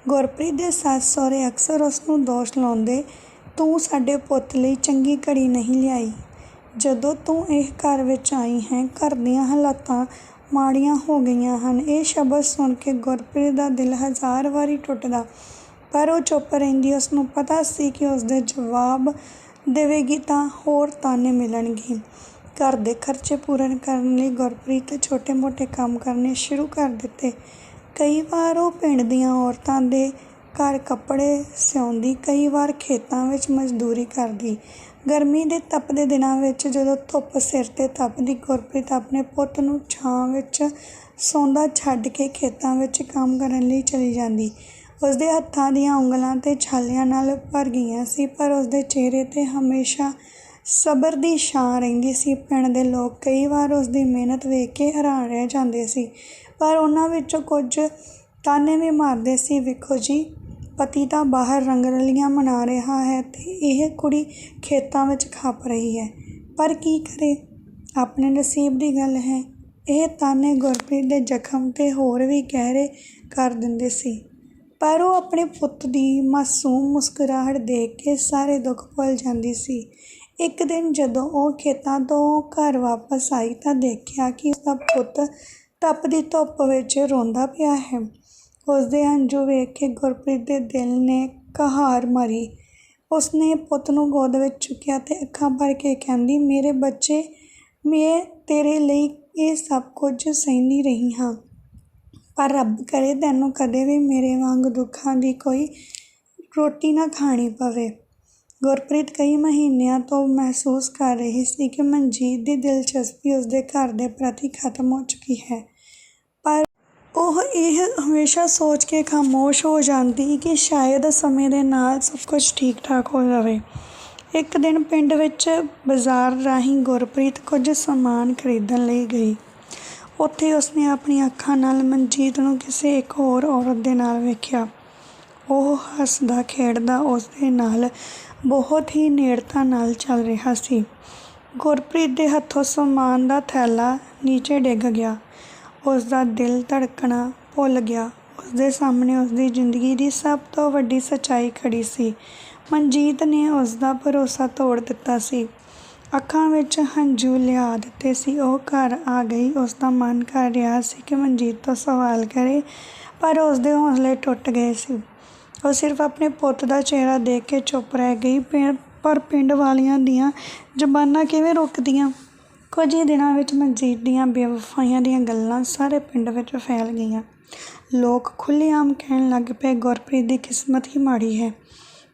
ਗੁਰਪ੍ਰੀਤ ਦੇ ਸੱਸ ਸਹੁਰੇ ਅਕਸਰ ਉਸ ਨੂੰ ਦੋਸ਼ ਲਾਉਂਦੇ, ਤੂੰ ਸਾਡੇ ਪੁੱਤ ਲਈ ਚੰਗੀ ਘੜੀ ਨਹੀਂ ਲਿਆਈ। ਜਦੋਂ ਤੂੰ ਇਹ ਘਰ ਵਿੱਚ ਆਈ ਹੈ, ਘਰ ਦੀਆਂ ਹਾਲਾਤਾਂ ਮਾੜੀਆਂ ਹੋ ਗਈਆਂ ਹਨ। ਇਹ ਸ਼ਬਦ ਸੁਣ ਕੇ ਗੁਰਪ੍ਰੀਤ ਦਾ ਦਿਲ ਹਜ਼ਾਰ ਵਾਰੀ ਟੁੱਟਦਾ, ਪਰ ਉਹ ਚੁੱਪ ਰਹਿੰਦੀ, ਉਸਨੂੰ ਪਤਾ ਸੀ ਕਿ ਉਸਦੇ ਜਵਾਬ ਦੇਵੇਗੀ ਤਾਂ ਹੋਰ ਤਾਨੇ ਮਿਲਣਗੇ। ਘਰ ਦੇ ਖਰਚੇ ਪੂਰਨ ਕਰਨ ਲਈ ਗੁਰਪ੍ਰੀਤ ਛੋਟੇ-ਮੋਟੇ ਕੰਮ ਕਰਨੇ ਸ਼ੁਰੂ ਕਰ ਦਿੱਤੇ। ਕਈ ਵਾਰ ਉਹ ਪਿੰਡ ਦੀਆਂ ਔਰਤਾਂ ਦੇ ਘਰ ਕੱਪੜੇ ਸਿਉਂਦੀ, ਕਈ ਵਾਰ ਖੇਤਾਂ ਵਿੱਚ ਮਜ਼ਦੂਰੀ ਕਰਦੀ। ਗਰਮੀ ਦੇ ਤਪਦੇ ਦਿਨਾਂ ਵਿੱਚ ਜਦੋਂ ਧੁੱਪ ਸਿਰ 'ਤੇ ਤਪਦੀ, ਗੁਰਪ੍ਰੀਤ ਆਪਣੇ ਪੁੱਤ ਨੂੰ ਛਾਂ ਵਿੱਚ ਸੌਂਦਾ ਛੱਡ ਕੇ ਖੇਤਾਂ ਵਿੱਚ ਕੰਮ ਕਰਨ ਲਈ ਚਲੀ ਜਾਂਦੀ। ਉਸਦੇ ਹੱਥਾਂ ਦੀਆਂ ਉਂਗਲਾਂ 'ਤੇ ਛਾਲਿਆਂ ਨਾਲ ਭਰ ਗਈਆਂ ਸੀ, ਪਰ ਉਸਦੇ ਚਿਹਰੇ 'ਤੇ ਹਮੇਸ਼ਾ ਸਬਰ ਦੀ ਛਾਂ ਰਹਿੰਦੀ ਸੀ। ਪਿੰਡ ਦੇ ਲੋਕ ਕਈ ਵਾਰ ਉਸਦੀ ਮਿਹਨਤ ਵੇਖ ਕੇ ਹੈਰਾਨ ਰਹਿ ਜਾਂਦੇ ਸੀ, ਪਰ ਉਹਨਾਂ ਵਿੱਚੋਂ ਕੁਝ ਤਾਨੇ ਵੀ ਮਾਰਦੇ ਸੀ, ਵੇਖੋ ਜੀ ਪਤੀ ਤਾਂ ਬਾਹਰ ਰੰਗਰਲੀਆਂ ਮਨਾ ਰਿਹਾ ਹੈ ਤੇ ਇਹ ਕੁੜੀ ਖੇਤਾਂ ਵਿੱਚ ਖੱਪ ਰਹੀ ਹੈ। ਪਰ ਕੀ ਕਰੇ? ਆਪਣੇ ਨਸੀਬ ਦੀ ਗੱਲ ਹੈ। ਇਹ ਤਾਨੇ ਗੁਰਪ੍ਰੀਤ ਦੇ ਜ਼ਖਮ 'ਤੇ ਹੋਰ ਵੀ ਗਹਿਰੇ ਕਰ ਦਿੰਦੇ ਸੀ। ਪਰ ਉਹ ਆਪਣੇ ਪੁੱਤ ਦੀ ਮਾਸੂਮ ਮੁਸਕਰਾਹਟ ਦੇਖ ਕੇ ਸਾਰੇ ਦੁੱਖ ਭੁੱਲ ਜਾਂਦੀ ਸੀ। ਇੱਕ ਦਿਨ ਜਦੋਂ ਉਹ ਖੇਤਾਂ ਤੋਂ ਘਰ ਵਾਪਸ ਆਈ ਤਾਂ ਦੇਖਿਆ ਕਿ ਉਸਦਾ ਪੁੱਤ ਤਪਦੀ ਧੁੱਪ ਵਿੱਚ ਰੋਂਦਾ ਪਿਆ ਹੈ। ਉਸਦੇ ਹੰਝੂ ਵੇਖ ਕੇ ਗੁਰਪ੍ਰੀਤ ਦੇ ਦਿਲ ਨੇ ਕਹਾਰ ਮਾਰੀ। ਉਸਨੇ ਪੁੱਤ ਨੂੰ ਗੋਦ ਵਿੱਚ ਚੁੱਕਿਆ ਤੇ ਅੱਖਾਂ ਭਰ ਕੇ ਕਹਿੰਦੀ, ਮੇਰੇ ਬੱਚੇ, ਮੈਂ ਤੇਰੇ ਲਈ ਇਹ ਸਭ ਕੁਝ ਸਹਿੰਦੀ ਰਹੀ ਹਾਂ। ਪਰ ਰੱਬ ਕਰੇ ਤੈਨੂੰ ਕਦੇ ਵੀ ਮੇਰੇ ਵਾਂਗ ਦੁੱਖਾਂ ਦੀ ਕੋਈ ਰੋਟੀ ਨਾ ਖਾਣੀ ਪਵੇ। ਗੁਰਪ੍ਰੀਤ ਕਈ ਮਹੀਨਿਆਂ ਤੋਂ ਮਹਿਸੂਸ ਕਰ ਰਹੀ ਸੀ ਕਿ ਮਨਜੀਤ ਦੀ ਦਿਲਚਸਪੀ ਉਸਦੇ ਘਰ ਦੇ ਪ੍ਰਤੀ ਖਤਮ ਹੋ ਚੁੱਕੀ ਹੈ। ਉਹ ਇਹ ਹਮੇਸ਼ਾ ਸੋਚ ਕੇ ਖਾਮੋਸ਼ ਹੋ ਜਾਂਦੀ ਕਿ ਸ਼ਾਇਦ ਸਮੇਂ ਦੇ ਨਾਲ ਸਭ ਕੁਝ ਠੀਕ ਠਾਕ ਹੋ ਜਾਵੇ। ਇੱਕ ਦਿਨ ਪਿੰਡ ਵਿੱਚ ਬਾਜ਼ਾਰ ਰਾਹੀਂ ਗੁਰਪ੍ਰੀਤ ਕੁਝ ਸਮਾਨ ਖਰੀਦਣ ਲਈ ਗਈ। ਉੱਥੇ ਉਸਨੇ ਆਪਣੀਆਂ ਅੱਖਾਂ ਨਾਲ ਮਨਜੀਤ ਨੂੰ ਕਿਸੇ ਇੱਕ ਹੋਰ ਔਰਤ ਦੇ ਨਾਲ ਵੇਖਿਆ। ਉਹ ਹੱਸਦਾ, ਖੇਡਦਾ ਉਸ ਦੇ ਨਾਲ ਬਹੁਤ ਹੀ ਨੇੜਤਾ ਨਾਲ ਚੱਲ ਰਿਹਾ ਸੀ। ਗੁਰਪ੍ਰੀਤ ਦੇ ਹੱਥੋਂ ਸਮਾਨ ਦਾ ਥੈਲਾ ਨੀਚੇ ਡਿੱਗ ਗਿਆ। ਉਸ ਦਾ ਦਿਲ ਧੜਕਣਾ ਭੁੱਲ ਗਿਆ। ਉਸਦੇ ਸਾਹਮਣੇ ਉਸਦੀ ਜ਼ਿੰਦਗੀ ਦੀ ਸਭ ਤੋਂ ਵੱਡੀ ਸੱਚਾਈ ਖੜੀ ਸੀ। ਮਨਜੀਤ ਨੇ ਉਸ ਦਾ ਭਰੋਸਾ ਤੋੜ ਦਿੱਤਾ ਸੀ। ਅੱਖਾਂ ਵਿੱਚ ਹੰਝੂ ਲਿਆ ਦਿੱਤੇ ਸੀ। ਉਹ ਘਰ ਆ ਗਈ। ਉਸ ਦਾ ਮਨ ਕਰ ਰਿਹਾ ਸੀ ਕਿ ਮਨਜੀਤ ਤੋਂ ਸਵਾਲ ਕਰੇ, ਪਰ ਉਸ ਦੇ ਹੌਸਲੇ ਟੁੱਟ ਗਏ ਸੀ। ਉਹ ਸਿਰਫ ਆਪਣੇ ਪੁੱਤ ਦਾ ਚਿਹਰਾ ਦੇਖ ਕੇ ਚੁੱਪ ਰਹਿ ਗਈ। ਪਿੰ- ਪਰ ਪਿੰਡ ਵਾਲਿਆਂ ਦੀਆਂ ਜ਼ਬਾਨਾਂ ਕਿਵੇਂ ਰੁਕਦੀਆਂ? ਕੁਝ ਹੀ ਦਿਨਾਂ ਵਿੱਚ ਮਨਜੀਤ ਦੀਆਂ ਬੇਵਫਾਈਆਂ ਦੀਆਂ ਗੱਲਾਂ ਸਾਰੇ ਪਿੰਡ ਵਿੱਚ ਫੈਲ ਗਈਆਂ। ਲੋਕ ਖੁੱਲ੍ਹੇਆਮ ਕਹਿਣ ਲੱਗ ਪਏ, ਗੁਰਪ੍ਰੀਤ ਦੀ ਕਿਸਮਤ ਹੀ ਮਾੜੀ ਹੈ।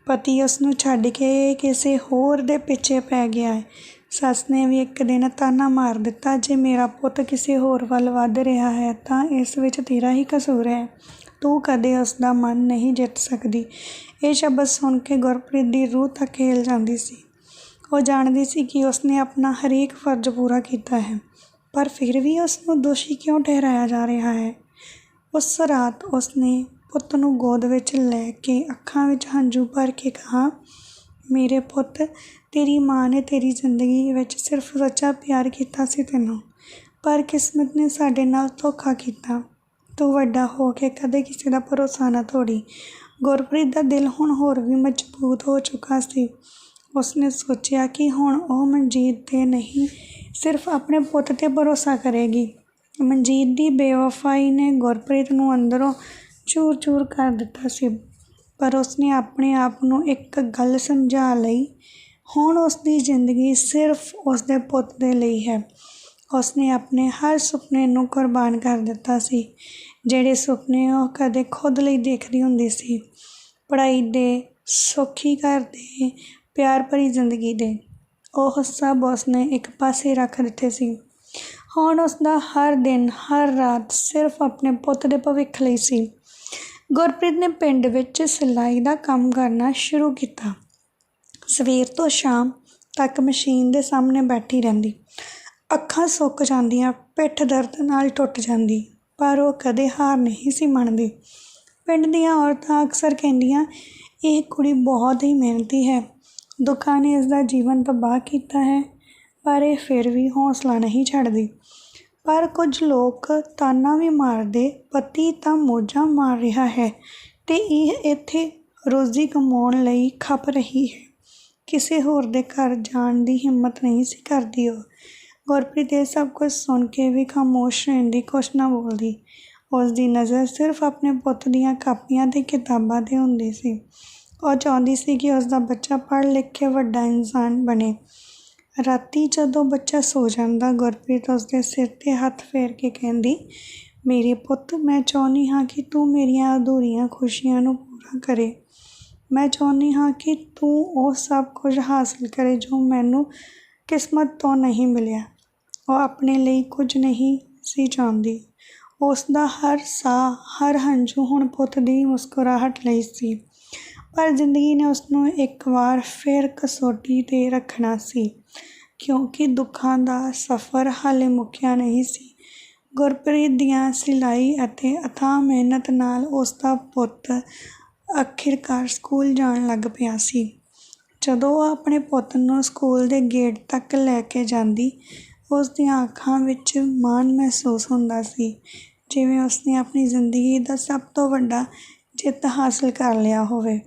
ਪਤੀ ਉਸ ਨੂੰ ਛੱਡ ਕੇ ਕਿਸੇ ਹੋਰ ਦੇ ਪਿੱਛੇ ਪੈ ਗਿਆ ਹੈ। ਸੱਸ ਨੇ ਵੀ ਇੱਕ ਦਿਨ ਤਾਨਾ ਮਾਰ ਦਿੱਤਾ, ਜੇ ਮੇਰਾ ਪੁੱਤ ਕਿਸੇ ਹੋਰ ਵੱਲ ਵੱਧ ਰਿਹਾ ਹੈ, ਤਾਂ ਇਸ ਵਿੱਚ ਤੇਰਾ ਹੀ ਕਸੂਰ ਹੈ। ਤੂੰ ਕਦੇ ਉਸ ਦਾ ਮਨ ਨਹੀਂ ਜਿੱਤ ਸਕਦੀ। ਇਹ ਸ਼ਬਦ ਸੁਣ ਕੇ ਗੁਰਪ੍ਰੀਤ ਦੀ ਰੂਹ ਤੱਕ ਹਿੱਲ ਜਾਂਦੀ ਸੀ। ਉਹ ਜਾਣਦੀ ਸੀ ਕਿ ਉਸਨੇ ਆਪਣਾ ਹਰੇਕ ਫਰਜ਼ ਪੂਰਾ ਕੀਤਾ ਹੈ, ਪਰ ਫਿਰ ਵੀ ਉਸ ਨੂੰ ਦੋਸ਼ੀ ਕਿਉਂ ਠਹਿਰਾਇਆ ਜਾ ਰਿਹਾ ਹੈ? ਉਸ ਰਾਤ ਉਸਨੇ ਪੁੱਤ ਨੂੰ ਗੋਦ ਵਿੱਚ ਲੈ ਕੇ ਅੱਖਾਂ ਵਿੱਚ ਹੰਝੂ ਭਰ ਕੇ ਕਹਾ, ਮੇਰੇ ਪੁੱਤ, ਤੇਰੀ ਮਾਂ ਨੇ ਤੇਰੀ ਜ਼ਿੰਦਗੀ ਵਿੱਚ ਸਿਰਫ ਸੱਚਾ ਪਿਆਰ ਕੀਤਾ ਸੀ ਤੈਨੂੰ, ਪਰ ਕਿਸਮਤ ਨੇ ਸਾਡੇ ਨਾਲ ਧੋਖਾ ਕੀਤਾ। ਤੂੰ ਵੱਡਾ ਹੋ ਕੇ ਕਦੇ ਕਿਸੇ ਦਾ ਭਰੋਸਾ ਨਾ ਤੋੜੀ। ਗੁਰਪ੍ਰੀਤ ਦਾ ਦਿਲ ਹੁਣ ਹੋਰ ਵੀ ਮਜ਼ਬੂਤ ਹੋ ਚੁੱਕਾ ਸੀ। ਉਸਨੇ ਸੋਚਿਆ ਕਿ ਹੁਣ ਉਹ ਮਨਜੀਤ ਤੇ ਨਹੀਂ, ਸਿਰਫ ਆਪਣੇ ਪੁੱਤ ਤੇ ਭਰੋਸਾ ਕਰੇਗੀ। ਮਨਜੀਤ ਦੀ ਬੇਵਫਾਈ ਨੇ ਗੁਰਪ੍ਰੀਤ ਨੂੰ ਅੰਦਰੋਂ ਚੂਰ-ਚੂਰ ਕਰ ਦਿੱਤਾ ਸੀ, ਪਰ ਉਸਨੇ ਆਪਣੇ ਆਪ ਨੂੰ ਇੱਕ ਗੱਲ ਸਮਝਾ ਲਈ। ਹੁਣ ਉਸਦੀ ਜ਼ਿੰਦਗੀ ਸਿਰਫ ਉਸਦੇ ਪੁੱਤ ਦੇ ਲਈ ਹੈ। ਉਸਨੇ ਆਪਣੇ ਹਰ ਸੁਪਨੇ ਨੂੰ ਕੁਰਬਾਨ ਕਰ ਦਿੱਤਾ ਸੀ, ਜਿਹੜੇ ਸੁਪਨੇ ਉਹ ਕਦੇ ਖੁਦ ਲਈ ਦੇਖਦੀ ਹੁੰਦੀ ਸੀ। ਪੜ੍ਹਾਈ ਦੇ ਸੌਖੀ ਘਰ ਦੇ ਪਿਆਰ ਭਰੀ ਜ਼ਿੰਦਗੀ ਦੇ। ਉਹ ਸਭ ਨੇ ਇੱਕ ਪਾਸੇ ਰੱਖ ਦਿੱਤੇ ਸੀ। ਹੁਣ ਉਸਦਾ ਹਰ ਦਿਨ, ਹਰ ਰਾਤ ਸਿਰਫ ਆਪਣੇ ਪੁੱਤ ਦੇ ਭਵਿੱਖ ਲਈ ਸੀ। ਗੁਰਪ੍ਰੀਤ ਨੇ ਪਿੰਡ ਵਿੱਚ ਸਿਲਾਈ ਦਾ ਕੰਮ ਕਰਨਾ ਸ਼ੁਰੂ ਕੀਤਾ। ਸਵੇਰ ਤੋਂ ਸ਼ਾਮ ਤੱਕ ਮਸ਼ੀਨ ਦੇ ਸਾਹਮਣੇ ਬੈਠੀ ਰਹਿੰਦੀ। ਅੱਖਾਂ ਸੁੱਕ ਜਾਂਦੀਆਂ, ਪਿੱਠ ਦਰਦ ਨਾਲ ਟੁੱਟ ਜਾਂਦੀ, ਪਰ ਉਹ ਕਦੇ ਹਾਰ ਨਹੀਂ ਸੀ ਮੰਨਦੀ। ਪਿੰਡ ਦੀਆਂ ਔਰਤਾਂ ਅਕਸਰ ਕਹਿੰਦੀਆਂ, ਇਹ ਕੁੜੀ ਬਹੁਤ ਹੀ ਮਿਹਨਤੀ ਹੈ। ਦੁੱਖਾਂ ਨੇ ਇਸ ਦਾ ਜੀਵਨ ਤਬਾਹ ਕੀਤਾ ਹੈ, ਪਰ ਇਹ ਫਿਰ ਵੀ ਹੌਸਲਾ ਨਹੀਂ ਛੱਡਦੀ। ਪਰ ਕੁਝ ਲੋਕ ਤਾਨਾ ਵੀ ਮਾਰਦੇ, ਪਤੀ ਤਾਂ ਮੋਜਾਂ ਮਾਰ ਰਿਹਾ ਹੈ ਤੇ ਇਹ ਇੱਥੇ ਰੋਜ਼ੀ ਕਮਾਉਣ ਲਈ ਖੱਪ ਰਹੀ ਹੈ। ਕਿਸੇ ਹੋਰ ਦੇ ਘਰ ਜਾਣ ਦੀ ਹਿੰਮਤ ਨਹੀਂ ਸੀ ਕਰਦੀ ਉਹ। ਗੁਰਪ੍ਰੀਤ ਇਹ ਸਭ ਕੁਝ ਸੁਣ ਕੇ ਵੀ ਖਾਮੋਸ਼ ਰਹਿੰਦੀ ਕੁਛ ਨਾ ਬੋਲਦੀ। ਉਸ ਦੀ ਨਜ਼ਰ ਸਿਰਫ ਆਪਣੇ ਪੁੱਤ ਦੀਆਂ ਕਾਪੀਆਂ ਤੇ ਕਿਤਾਬਾਂ 'ਤੇ ਹੁੰਦੀ ਸੀ। ਉਹ ਚਾਹੁੰਦੀ ਸੀ ਕਿ ਉਸ ਦਾ ਬੱਚਾ ਪੜ੍ਹ ਲਿਖ ਕੇ ਵੱਡਾ ਇਨਸਾਨ ਬਣੇ। ਰਾਤੀ ਜਦੋਂ ਬੱਚਾ ਸੋ ਜਾਂਦਾ, ਗੁਰਪ੍ਰੀਤ ਉਸਦੇ ਸਿਰ 'ਤੇ ਹੱਥ ਫੇਰ ਕੇ ਕਹਿੰਦੀ, ਮੇਰੇ ਪੁੱਤ, ਮੈਂ ਚਾਹੁੰਦੀ ਹਾਂ ਕਿ ਤੂੰ ਮੇਰੀਆਂ ਅਧੂਰੀਆਂ ਖੁਸ਼ੀਆਂ ਨੂੰ ਪੂਰਾ ਕਰੇ। ਮੈਂ ਚਾਹੁੰਦੀ ਹਾਂ ਕਿ ਤੂੰ ਉਹ ਸਭ ਕੁਝ ਹਾਸਲ ਕਰੇ ਜੋ ਮੈਨੂੰ ਕਿਸਮਤ ਤੋਂ ਨਹੀਂ ਮਿਲਿਆ। ਉਹ ਆਪਣੇ ਲਈ ਕੁਝ ਨਹੀਂ ਸੀ ਚਾਹੁੰਦੀ। ਉਸ ਦਾ ਹਰ ਸਾਹ, ਹਰ ਹੰਝੂ ਹੁਣ ਪੁੱਤ ਦੀ ਮੁਸਕਰਾਹਟ ਲਈ ਸੀ। ਪਰ ਜ਼ਿੰਦਗੀ ਨੇ ਉਸ ਨੂੰ ਇੱਕ ਵਾਰ ਫਿਰ ਕਸੌਟੀ 'ਤੇ ਰੱਖਣਾ ਸੀ, ਕਿਉਂਕਿ ਦੁੱਖਾਂ ਦਾ ਸਫ਼ਰ ਹਾਲੇ ਮੁੱਕਿਆ ਨਹੀਂ ਸੀ। ਗੁਰਪ੍ਰੀਤ ਦੀਆਂ ਸਿਲਾਈ ਅਤੇ ਅਥਾਹ ਮਿਹਨਤ ਨਾਲ ਉਸ ਦਾ ਪੁੱਤ ਆਖਿਰਕਾਰ ਸਕੂਲ ਜਾਣ ਲੱਗ ਪਿਆ ਸੀ। ਜਦੋਂ ਉਹ ਆਪਣੇ ਪੁੱਤ ਨੂੰ ਸਕੂਲ ਦੇ ਗੇਟ ਤੱਕ ਲੈ ਕੇ ਜਾਂਦੀ ਉਸ ਦੀਆਂ ਅੱਖਾਂ ਵਿੱਚ ਮਾਣ ਮਹਿਸੂਸ ਹੁੰਦਾ ਸੀ, ਜਿਵੇਂ ਉਸਨੇ ਆਪਣੀ ਜ਼ਿੰਦਗੀ ਦਾ ਸਭ ਤੋਂ ਵੱਡਾ ਜਿੱਤ ਹਾਸਲ ਕਰ ਲਿਆ ਹੋਵੇ।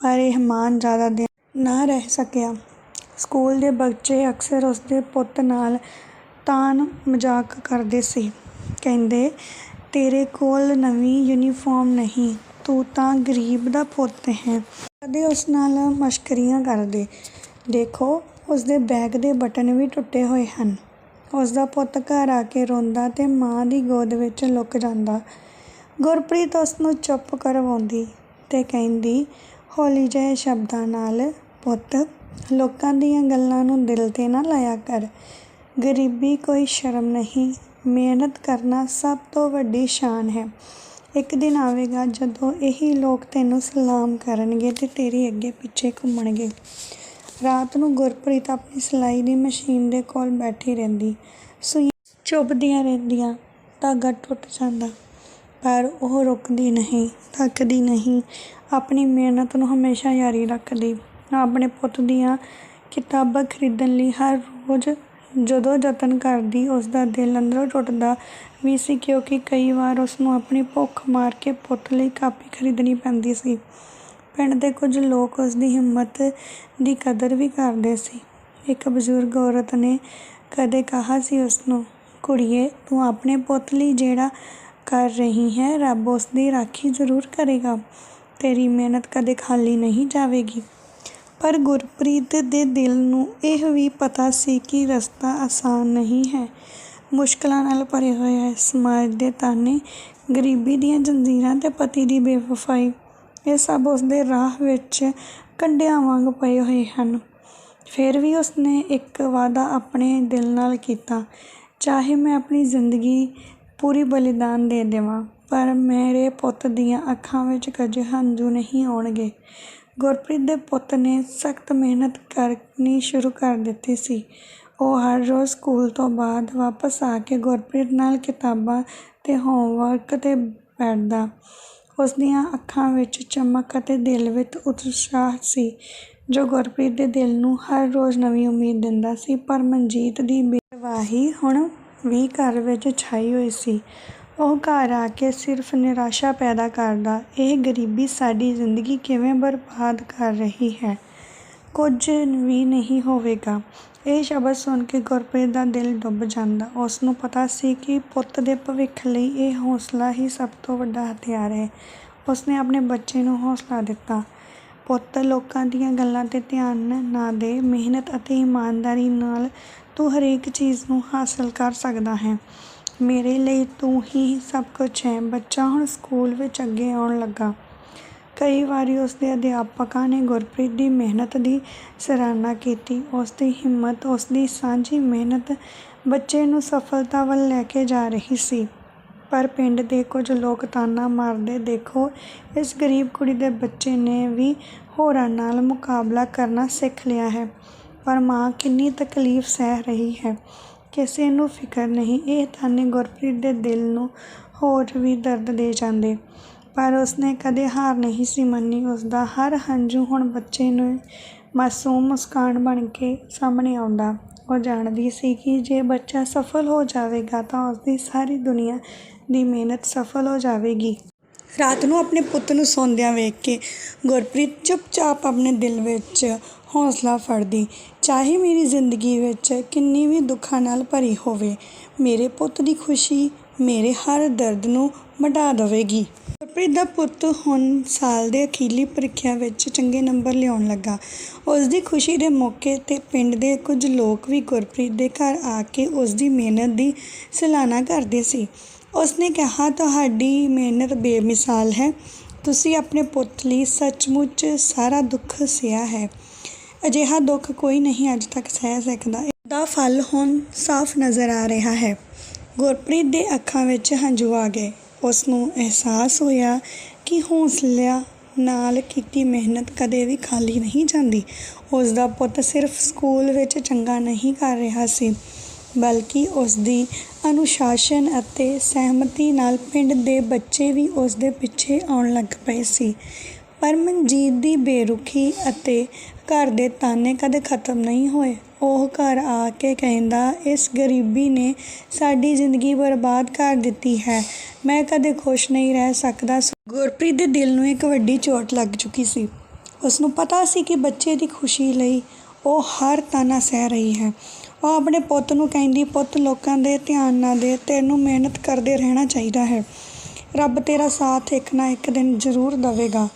ਪਰ ਇਹ ਮਾਣ ਜ਼ਿਆਦਾ ਦਿਨ ਨਾ ਰਹਿ ਸਕਿਆ। ਸਕੂਲ ਦੇ ਬੱਚੇ ਅਕਸਰ ਉਸਦੇ ਪੁੱਤ ਨਾਲ ਤਾਣ ਮਜ਼ਾਕ ਕਰਦੇ ਸੀ। ਕਹਿੰਦੇ, ਤੇਰੇ ਕੋਲ ਨਵੀਂ ਯੂਨੀਫਾਰਮ ਨਹੀਂ, ਤੂੰ ਤਾਂ ਗਰੀਬ ਦਾ ਪੁੱਤ ਹੈ। ਕਦੇ ਉਸ ਨਾਲ ਮਸ਼ਕਰੀਆਂ ਕਰਦੇ। ਦੇਖੋ, ਉਸਦੇ ਬੈਗ ਦੇ ਬਟਨ ਵੀ ਟੁੱਟੇ ਹੋਏ ਹਨ। ਉਸਦਾ ਪੁੱਤ ਘਰ ਆ ਕੇ ਰੋਂਦਾ ਤੇ ਮਾਂ ਦੀ ਗੋਦ ਵਿੱਚ ਲੁਕ ਜਾਂਦਾ। ਗੁਰਪ੍ਰੀਤ ਉਸਨੂੰ ਚੁੱਪ ਕਰਵਾਉਂਦੀ ਤੇ ਕਹਿੰਦੀ ਹੌਲੀ ਜਿਹੇ ਸ਼ਬਦਾਂ ਨਾਲ, ਪੁੱਤ, ਲੋਕਾਂ ਦੀਆਂ ਗੱਲਾਂ ਨੂੰ ਦਿਲ ਤੇ ਨਾ ਲਾਇਆ ਕਰ। ਗਰੀਬੀ ਕੋਈ ਸ਼ਰਮ ਨਹੀਂ, ਮਿਹਨਤ ਕਰਨਾ ਸਭ ਤੋਂ ਵੱਡੀ ਸ਼ਾਨ ਹੈ। ਇੱਕ ਦਿਨ ਆਵੇਗਾ ਜਦੋਂ ਇਹੀ ਲੋਕ ਤੈਨੂੰ ਸਲਾਮ ਕਰਨਗੇ ਤੇ ਤੇਰੇ ਅੱਗੇ ਪਿੱਛੇ ਘੁੰਮਣਗੇ। ਰਾਤ ਨੂੰ ਗੁਰਪ੍ਰੀਤ ਆਪਣੀ ਸਿਲਾਈ ਦੀ ਮਸ਼ੀਨ ਦੇ ਕੋਲ ਬੈਠੀ ਰਹਿੰਦੀ। ਸੂਈਆਂ ਚੁੱਭਦੀਆਂ ਰਹਿੰਦੀਆਂ, ਧਾਗਾ ਟੁੱਟ ਜਾਂਦਾ। ਪਰ ਉਹ ਰੁਕਦੀ ਨਹੀਂ, ਥੱਕਦੀ ਨਹੀਂ। ਆਪਣੀ ਮਿਹਨਤ ਨੂੰ ਹਮੇਸ਼ਾ ਜਾਰੀ ਰੱਖਦੀ। ਆਪਣੇ ਪੁੱਤ ਦੀਆਂ ਕਿਤਾਬਾਂ ਖਰੀਦਣ ਲਈ ਹਰ ਰੋਜ਼ ਜਦੋਂ ਯਤਨ ਕਰਦੀ ਉਸ ਦਾ ਦਿਲ ਅੰਦਰੋਂ ਟੁੱਟਦਾ ਵੀ ਸੀ ਕਿਉਂਕਿ ਕਈ ਵਾਰ ਉਸ ਨੂੰ ਆਪਣੀ ਭੁੱਖ ਮਾਰ ਕੇ ਪੁੱਤ ਲਈ ਕਾਪੀ ਖਰੀਦਣੀ ਪੈਂਦੀ ਸੀ। ਪਿੰਡ ਦੇ ਕੁਝ ਲੋਕ ਉਸ ਦੀ ਹਿੰਮਤ ਦੀ ਕਦਰ ਵੀ ਕਰਦੇ ਸੀ। ਇੱਕ ਬਜ਼ੁਰਗ ਔਰਤ ਨੇ ਕਦੇ ਕਿਹਾ ਸੀ ਉਸ ਨੂੰ ਕੁੜੀਏ, ਤੂੰ ਆਪਣੇ ਪੁੱਤ ਲਈ ਜਿਹੜਾ ਕਰ ਰਹੀ ਹੈ। ਰੱਬ ਉਸ ਦੀ ਰਾਖੀ ਜ਼ਰੂਰ ਕਰੇਗਾ। ਤੇਰੀ ਮਿਹਨਤ ਕਦੇ ਖਾਲੀ ਨਹੀਂ ਜਾਵੇਗੀ। ਪਰ ਗੁਰਪ੍ਰੀਤ ਦੇ ਦਿਲ ਨੂੰ ਇਹ ਵੀ ਪਤਾ ਸੀ ਕਿ ਰਸਤਾ ਆਸਾਨ ਨਹੀਂ ਹੈ। ਮੁਸ਼ਕਲਾਂ ਨਾਲ ਭਰੇ ਹੋਇਆ ਹੈ ਸਮਾਜ ਦੇ ਤਾਨੇ, ਗਰੀਬੀ ਦੀਆਂ ਜੰਜੀਰਾਂ ਤੇ ਪਤੀ ਦੀ ਬੇਵਫਾਈ, ਇਹ ਸਭ ਉਸਦੇ ਰਾਹ ਵਿੱਚ ਕੰਡਿਆਂ ਵਾਂਗ ਪਏ ਹੋਏ ਹਨ। ਫਿਰ ਵੀ ਉਸਨੇ ਇੱਕ ਵਾਅਦਾ ਆਪਣੇ ਦਿਲ ਨਾਲ ਕੀਤਾ। ਚਾਹੇ ਮੈਂ ਆਪਣੀ ਜ਼ਿੰਦਗੀ ਪੂਰੀ ਬਲੀਦਾਨ ਦੇ ਦੇਵਾਂ, ਪਰ ਮੇਰੇ ਪੁੱਤ ਦੀਆਂ ਅੱਖਾਂ ਵਿੱਚ ਕਦੇ ਹੰਝੂ ਨਹੀਂ ਆਉਣਗੇ। ਗੁਰਪ੍ਰੀਤ ਦੇ ਪੁੱਤ ਨੇ ਸਖਤ ਮਿਹਨਤ ਕਰਨੀ ਸ਼ੁਰੂ ਕਰ ਦਿੱਤੀ ਸੀ। ਉਹ ਹਰ ਰੋਜ਼ ਸਕੂਲ ਤੋਂ ਬਾਅਦ ਵਾਪਸ ਆ ਕੇ ਗੁਰਪ੍ਰੀਤ ਨਾਲ ਕਿਤਾਬਾਂ ਤੇ ਹੋਮਵਰਕ ਤੇ ਬੈਠਦਾ। ਉਸ ਦੀਆਂ ਅੱਖਾਂ ਵਿੱਚ ਚਮਕ ਅਤੇ ਦਿਲ ਵਿੱਚ ਉਤਸ਼ਾਹ ਸੀ, ਜੋ ਗੁਰਪ੍ਰੀਤ ਦੇ ਦਿਲ ਨੂੰ ਹਰ ਰੋਜ਼ ਨਵੀਂ ਉਮੀਦ ਦਿੰਦਾ ਸੀ, ਪਰ ਮਨਜੀਤ ਦੀ ਬੇਵਾਹੀ ਹੁਣ ਵੀ ਘਰ ਵਿੱਚ ਛਾਈ ਹੋਈ ਸੀ। ਉਹ ਘਰ ਆ ਕੇ ਸਿਰਫ ਨਿਰਾਸ਼ਾ ਪੈਦਾ ਕਰਦਾ, ਇਹ ਗਰੀਬੀ ਸਾਡੀ ਜ਼ਿੰਦਗੀ ਕਿਵੇਂ ਬਰਬਾਦ ਕਰ ਰਹੀ ਹੈ? ਕੁਝ ਵੀ ਨਹੀਂ ਹੋਵੇਗਾ। ਇਹ ਸ਼ਬਦ ਸੁਣ ਕੇ ਗੁਰਪ੍ਰੀਤ ਦਾ ਦਿਲ ਡੁੱਬ ਜਾਂਦਾ। ਉਸਨੂੰ ਪਤਾ ਸੀ ਕਿ ਪੁੱਤ ਦੇ ਭਵਿੱਖ ਲਈ ਇਹ ਹੌਸਲਾ ਹੀ ਸਭ ਤੋਂ ਵੱਡਾ ਹਥਿਆਰ ਹੈ। ਉਸਨੇ ਆਪਣੇ ਬੱਚੇ ਨੂੰ ਹੌਸਲਾ ਦਿੱਤਾ। ਪੁੱਤ ਲੋਕਾਂ ਦੀਆਂ ਗੱਲਾਂ ਤੇ ਧਿਆਨ ਨਾ ਦੇ, ਮਿਹਨਤ ਅਤੇ ਇਮਾਨਦਾਰੀ ਨਾਲ ਤੂੰ ਹਰੇਕ ਚੀਜ਼ ਨੂੰ ਹਾਸਲ ਕਰ ਸਕਦਾ ਹੈ। ਮੇਰੇ ਲਈ ਤੂੰ ਹੀ ਸਭ ਕੁਝ ਹੈ। ਬੱਚਾ ਹੁਣ ਸਕੂਲ ਵਿੱਚ ਅੱਗੇ ਆਉਣ ਲੱਗਾ। ਕਈ ਵਾਰੀ ਉਸ ਦੇ ਅਧਿਆਪਕਾਂ ਨੇ ਗੁਰਪ੍ਰੀਤ ਦੀ ਮਿਹਨਤ ਦੀ ਸਰਾਹਨਾ ਕੀਤੀ। ਉਸ ਦੀ ਹਿੰਮਤ ਉਸ ਦੀ ਸਾਂਝੀ ਮਿਹਨਤ ਬੱਚੇ ਨੂੰ ਸਫਲਤਾ ਵੱਲ ਲੈ ਕੇ ਜਾ ਰਹੀ ਸੀ। ਪਰ ਪਿੰਡ ਦੇ ਕੁਝ ਲੋਕ ਤਾਨਾ ਮਾਰਦੇ ਦੇਖੋ, ਇਸ ਗਰੀਬ ਕੁੜੀ ਦੇ ਬੱਚੇ ਨੇ ਵੀ ਹੋਰਾਂ ਨਾਲ ਮੁਕਾਬਲਾ ਕਰਨਾ ਸਿੱਖ ਲਿਆ ਹੈ। ਪਰ ਮਾਂ ਕਿੰਨੀ ਤਕਲੀਫ ਸਹਿ ਰਹੀ ਹੈ। ਕਿਸੇ ਨੂੰ ਫਿਕਰ ਨਹੀਂ, ਇਹ ਤਾਨੇ ਗੁਰਪ੍ਰੀਤ ਦੇ ਦਿਲ ਨੂੰ ਹੋਰ ਵੀ ਦਰਦ ਦੇ ਜਾਂਦੇ। ਪਰ ਉਸਨੇ ਕਦੇ ਹਾਰ ਨਹੀਂ ਸੀ ਮੰਨੀ। ਉਸਦਾ ਹਰ ਹੰਝੂ ਹੁਣ ਬੱਚੇ ਨੂੰ ਮਾਸੂਮ ਮੁਸਕਾਨ ਬਣ ਕੇ ਸਾਹਮਣੇ ਆਉਂਦਾ। ਉਹ ਜਾਣਦੀ ਸੀ ਕਿ ਜੇ ਬੱਚਾ ਸਫਲ ਹੋ ਜਾਵੇਗਾ ਤਾਂ ਉਸਦੀ ਸਾਰੀ ਦੁਨੀਆ ਦੀ ਮਿਹਨਤ ਸਫਲ ਹੋ ਜਾਵੇਗੀ। ਰਾਤ ਨੂੰ ਆਪਣੇ ਪੁੱਤ ਨੂੰ ਸੌਂਦਿਆਂ ਵੇਖ ਕੇ ਗੁਰਪ੍ਰੀਤ ਚੁੱਪਚਾਪ ਆਪਣੇ ਦਿਲ ਵਿੱਚ ਹੌਸਲਾ ਫੜਦੀ। ਚਾਹੇ ਮੇਰੀ ਜ਼ਿੰਦਗੀ ਵਿੱਚ ਕਿੰਨੀ ਵੀ ਦੁੱਖਾਂ ਨਾਲ ਭਰੀ ਹੋਵੇ, ਮੇਰੇ ਪੁੱਤ ਦੀ ਖੁਸ਼ੀ ਮੇਰੇ ਹਰ ਦਰਦ ਨੂੰ ਮਿਟਾ ਦੇਵੇਗੀ। ਗੁਰਪ੍ਰੀਤ ਦਾ ਪੁੱਤ ਹੁਣ ਸਾਲ ਦੇ ਅਖੀਰਲੀ ਪ੍ਰੀਖਿਆ ਵਿੱਚ ਚੰਗੇ ਨੰਬਰ ਲਿਆਉਣ ਲੱਗਾ। ਉਸ ਦੀ ਖੁਸ਼ੀ ਦੇ ਮੌਕੇ ਤੇ ਪਿੰਡ ਦੇ ਕੁਝ ਲੋਕ ਵੀ ਗੁਰਪ੍ਰੀਤ ਦੇ ਘਰ ਆ ਕੇ ਉਸ ਦੀ ਮਿਹਨਤ ਦੀ ਸਲਾਹਨਾ ਕਰਦੇ ਸੀ। ਉਸਨੇ ਕਿਹਾ, ਤੁਹਾਡੀ ਮਿਹਨਤ ਬੇਮਿਸਾਲ ਹੈ। ਤੁਸੀਂ ਆਪਣੇ ਪੁੱਤ ਲਈ ਸੱਚਮੁੱਚ ਸਾਰਾ ਦੁੱਖ ਸਿਆ ਹੈ। ਅਜਿਹਾ ਦੁੱਖ ਕੋਈ ਨਹੀਂ ਅੱਜ ਤੱਕ ਸਹਿ ਸਕਦਾ। ਦਾ ਫਲ ਹੁਣ ਸਾਫ਼ ਨਜ਼ਰ ਆ ਰਿਹਾ ਹੈ। ਗੁਰਪ੍ਰੀਤ ਦੇ ਅੱਖਾਂ ਵਿੱਚ ਹੰਝੂ ਆ ਗਏ। ਉਸ ਨੂੰ ਅਹਿਸਾਸ ਹੋਇਆ ਕਿ ਹੌਸਲਿਆਂ ਨਾਲ ਕੀਤੀ ਮਿਹਨਤ ਕਦੇ ਵੀ ਖਾਲੀ ਨਹੀਂ ਜਾਂਦੀ। ਉਸ ਦਾ ਪੁੱਤ ਸਿਰਫ ਸਕੂਲ ਵਿੱਚ ਚੰਗਾ ਨਹੀਂ ਕਰ ਰਿਹਾ ਸੀ, ਬਲਕਿ ਉਸ ਦੀ ਅਨੁਸ਼ਾਸਨ ਅਤੇ ਸਹਿਮਤੀ ਨਾਲ ਪਿੰਡ ਦੇ ਬੱਚੇ ਵੀ ਉਸ ਦੇ ਪਿੱਛੇ ਆਉਣ ਲੱਗ ਪਏ ਸੀ। ਪਰ ਮਨਜੀਤ ਦੀ ਬੇਰੁਖੀ ਅਤੇ ਘਰ ਦੇ ਤਾਨੇ ਕਦੇ ਖਤਮ ਨਹੀਂ ਹੋਏ। ਉਹ ਘਰ ਆ ਕੇ ਕਹਿੰਦਾ, ਇਸ ਗਰੀਬੀ ਨੇ ਸਾਡੀ ਜ਼ਿੰਦਗੀ ਬਰਬਾਦ ਕਰ ਦਿੱਤੀ ਹੈ। ਮੈਂ ਕਦੇ ਖੁਸ਼ ਨਹੀਂ ਰਹਿ ਸਕਦਾ। ਗੁਰਪ੍ਰੀਤ ਦੇ ਦਿਲ ਨੂੰ ਇੱਕ ਵੱਡੀ ਚੋਟ ਲੱਗ ਚੁੱਕੀ ਸੀ। ਉਸ ਨੂੰ ਪਤਾ ਸੀ ਕਿ ਬੱਚੇ ਦੀ ਖੁਸ਼ੀ ਲਈ ਉਹ ਹਰ ਤਾਨਾ ਸਹਿ ਰਹੀ ਹੈ। ਉਹ ਆਪਣੇ ਪੁੱਤ ਨੂੰ ਕਹਿੰਦੀ, ਪੁੱਤ, ਲੋਕਾਂ ਦੇ ਧਿਆਨ ਨਾ ਦੇ। ਤੈਨੂੰ ਮਿਹਨਤ ਕਰਦੇ ਰਹਿਣਾ ਚਾਹੀਦਾ ਹੈ। ਰੱਬ ਤੇਰਾ ਸਾਥ ਇੱਕ ਨਾ ਇੱਕ ਦਿਨ ਜ਼ਰੂਰ ਦੇਵੇਗਾ।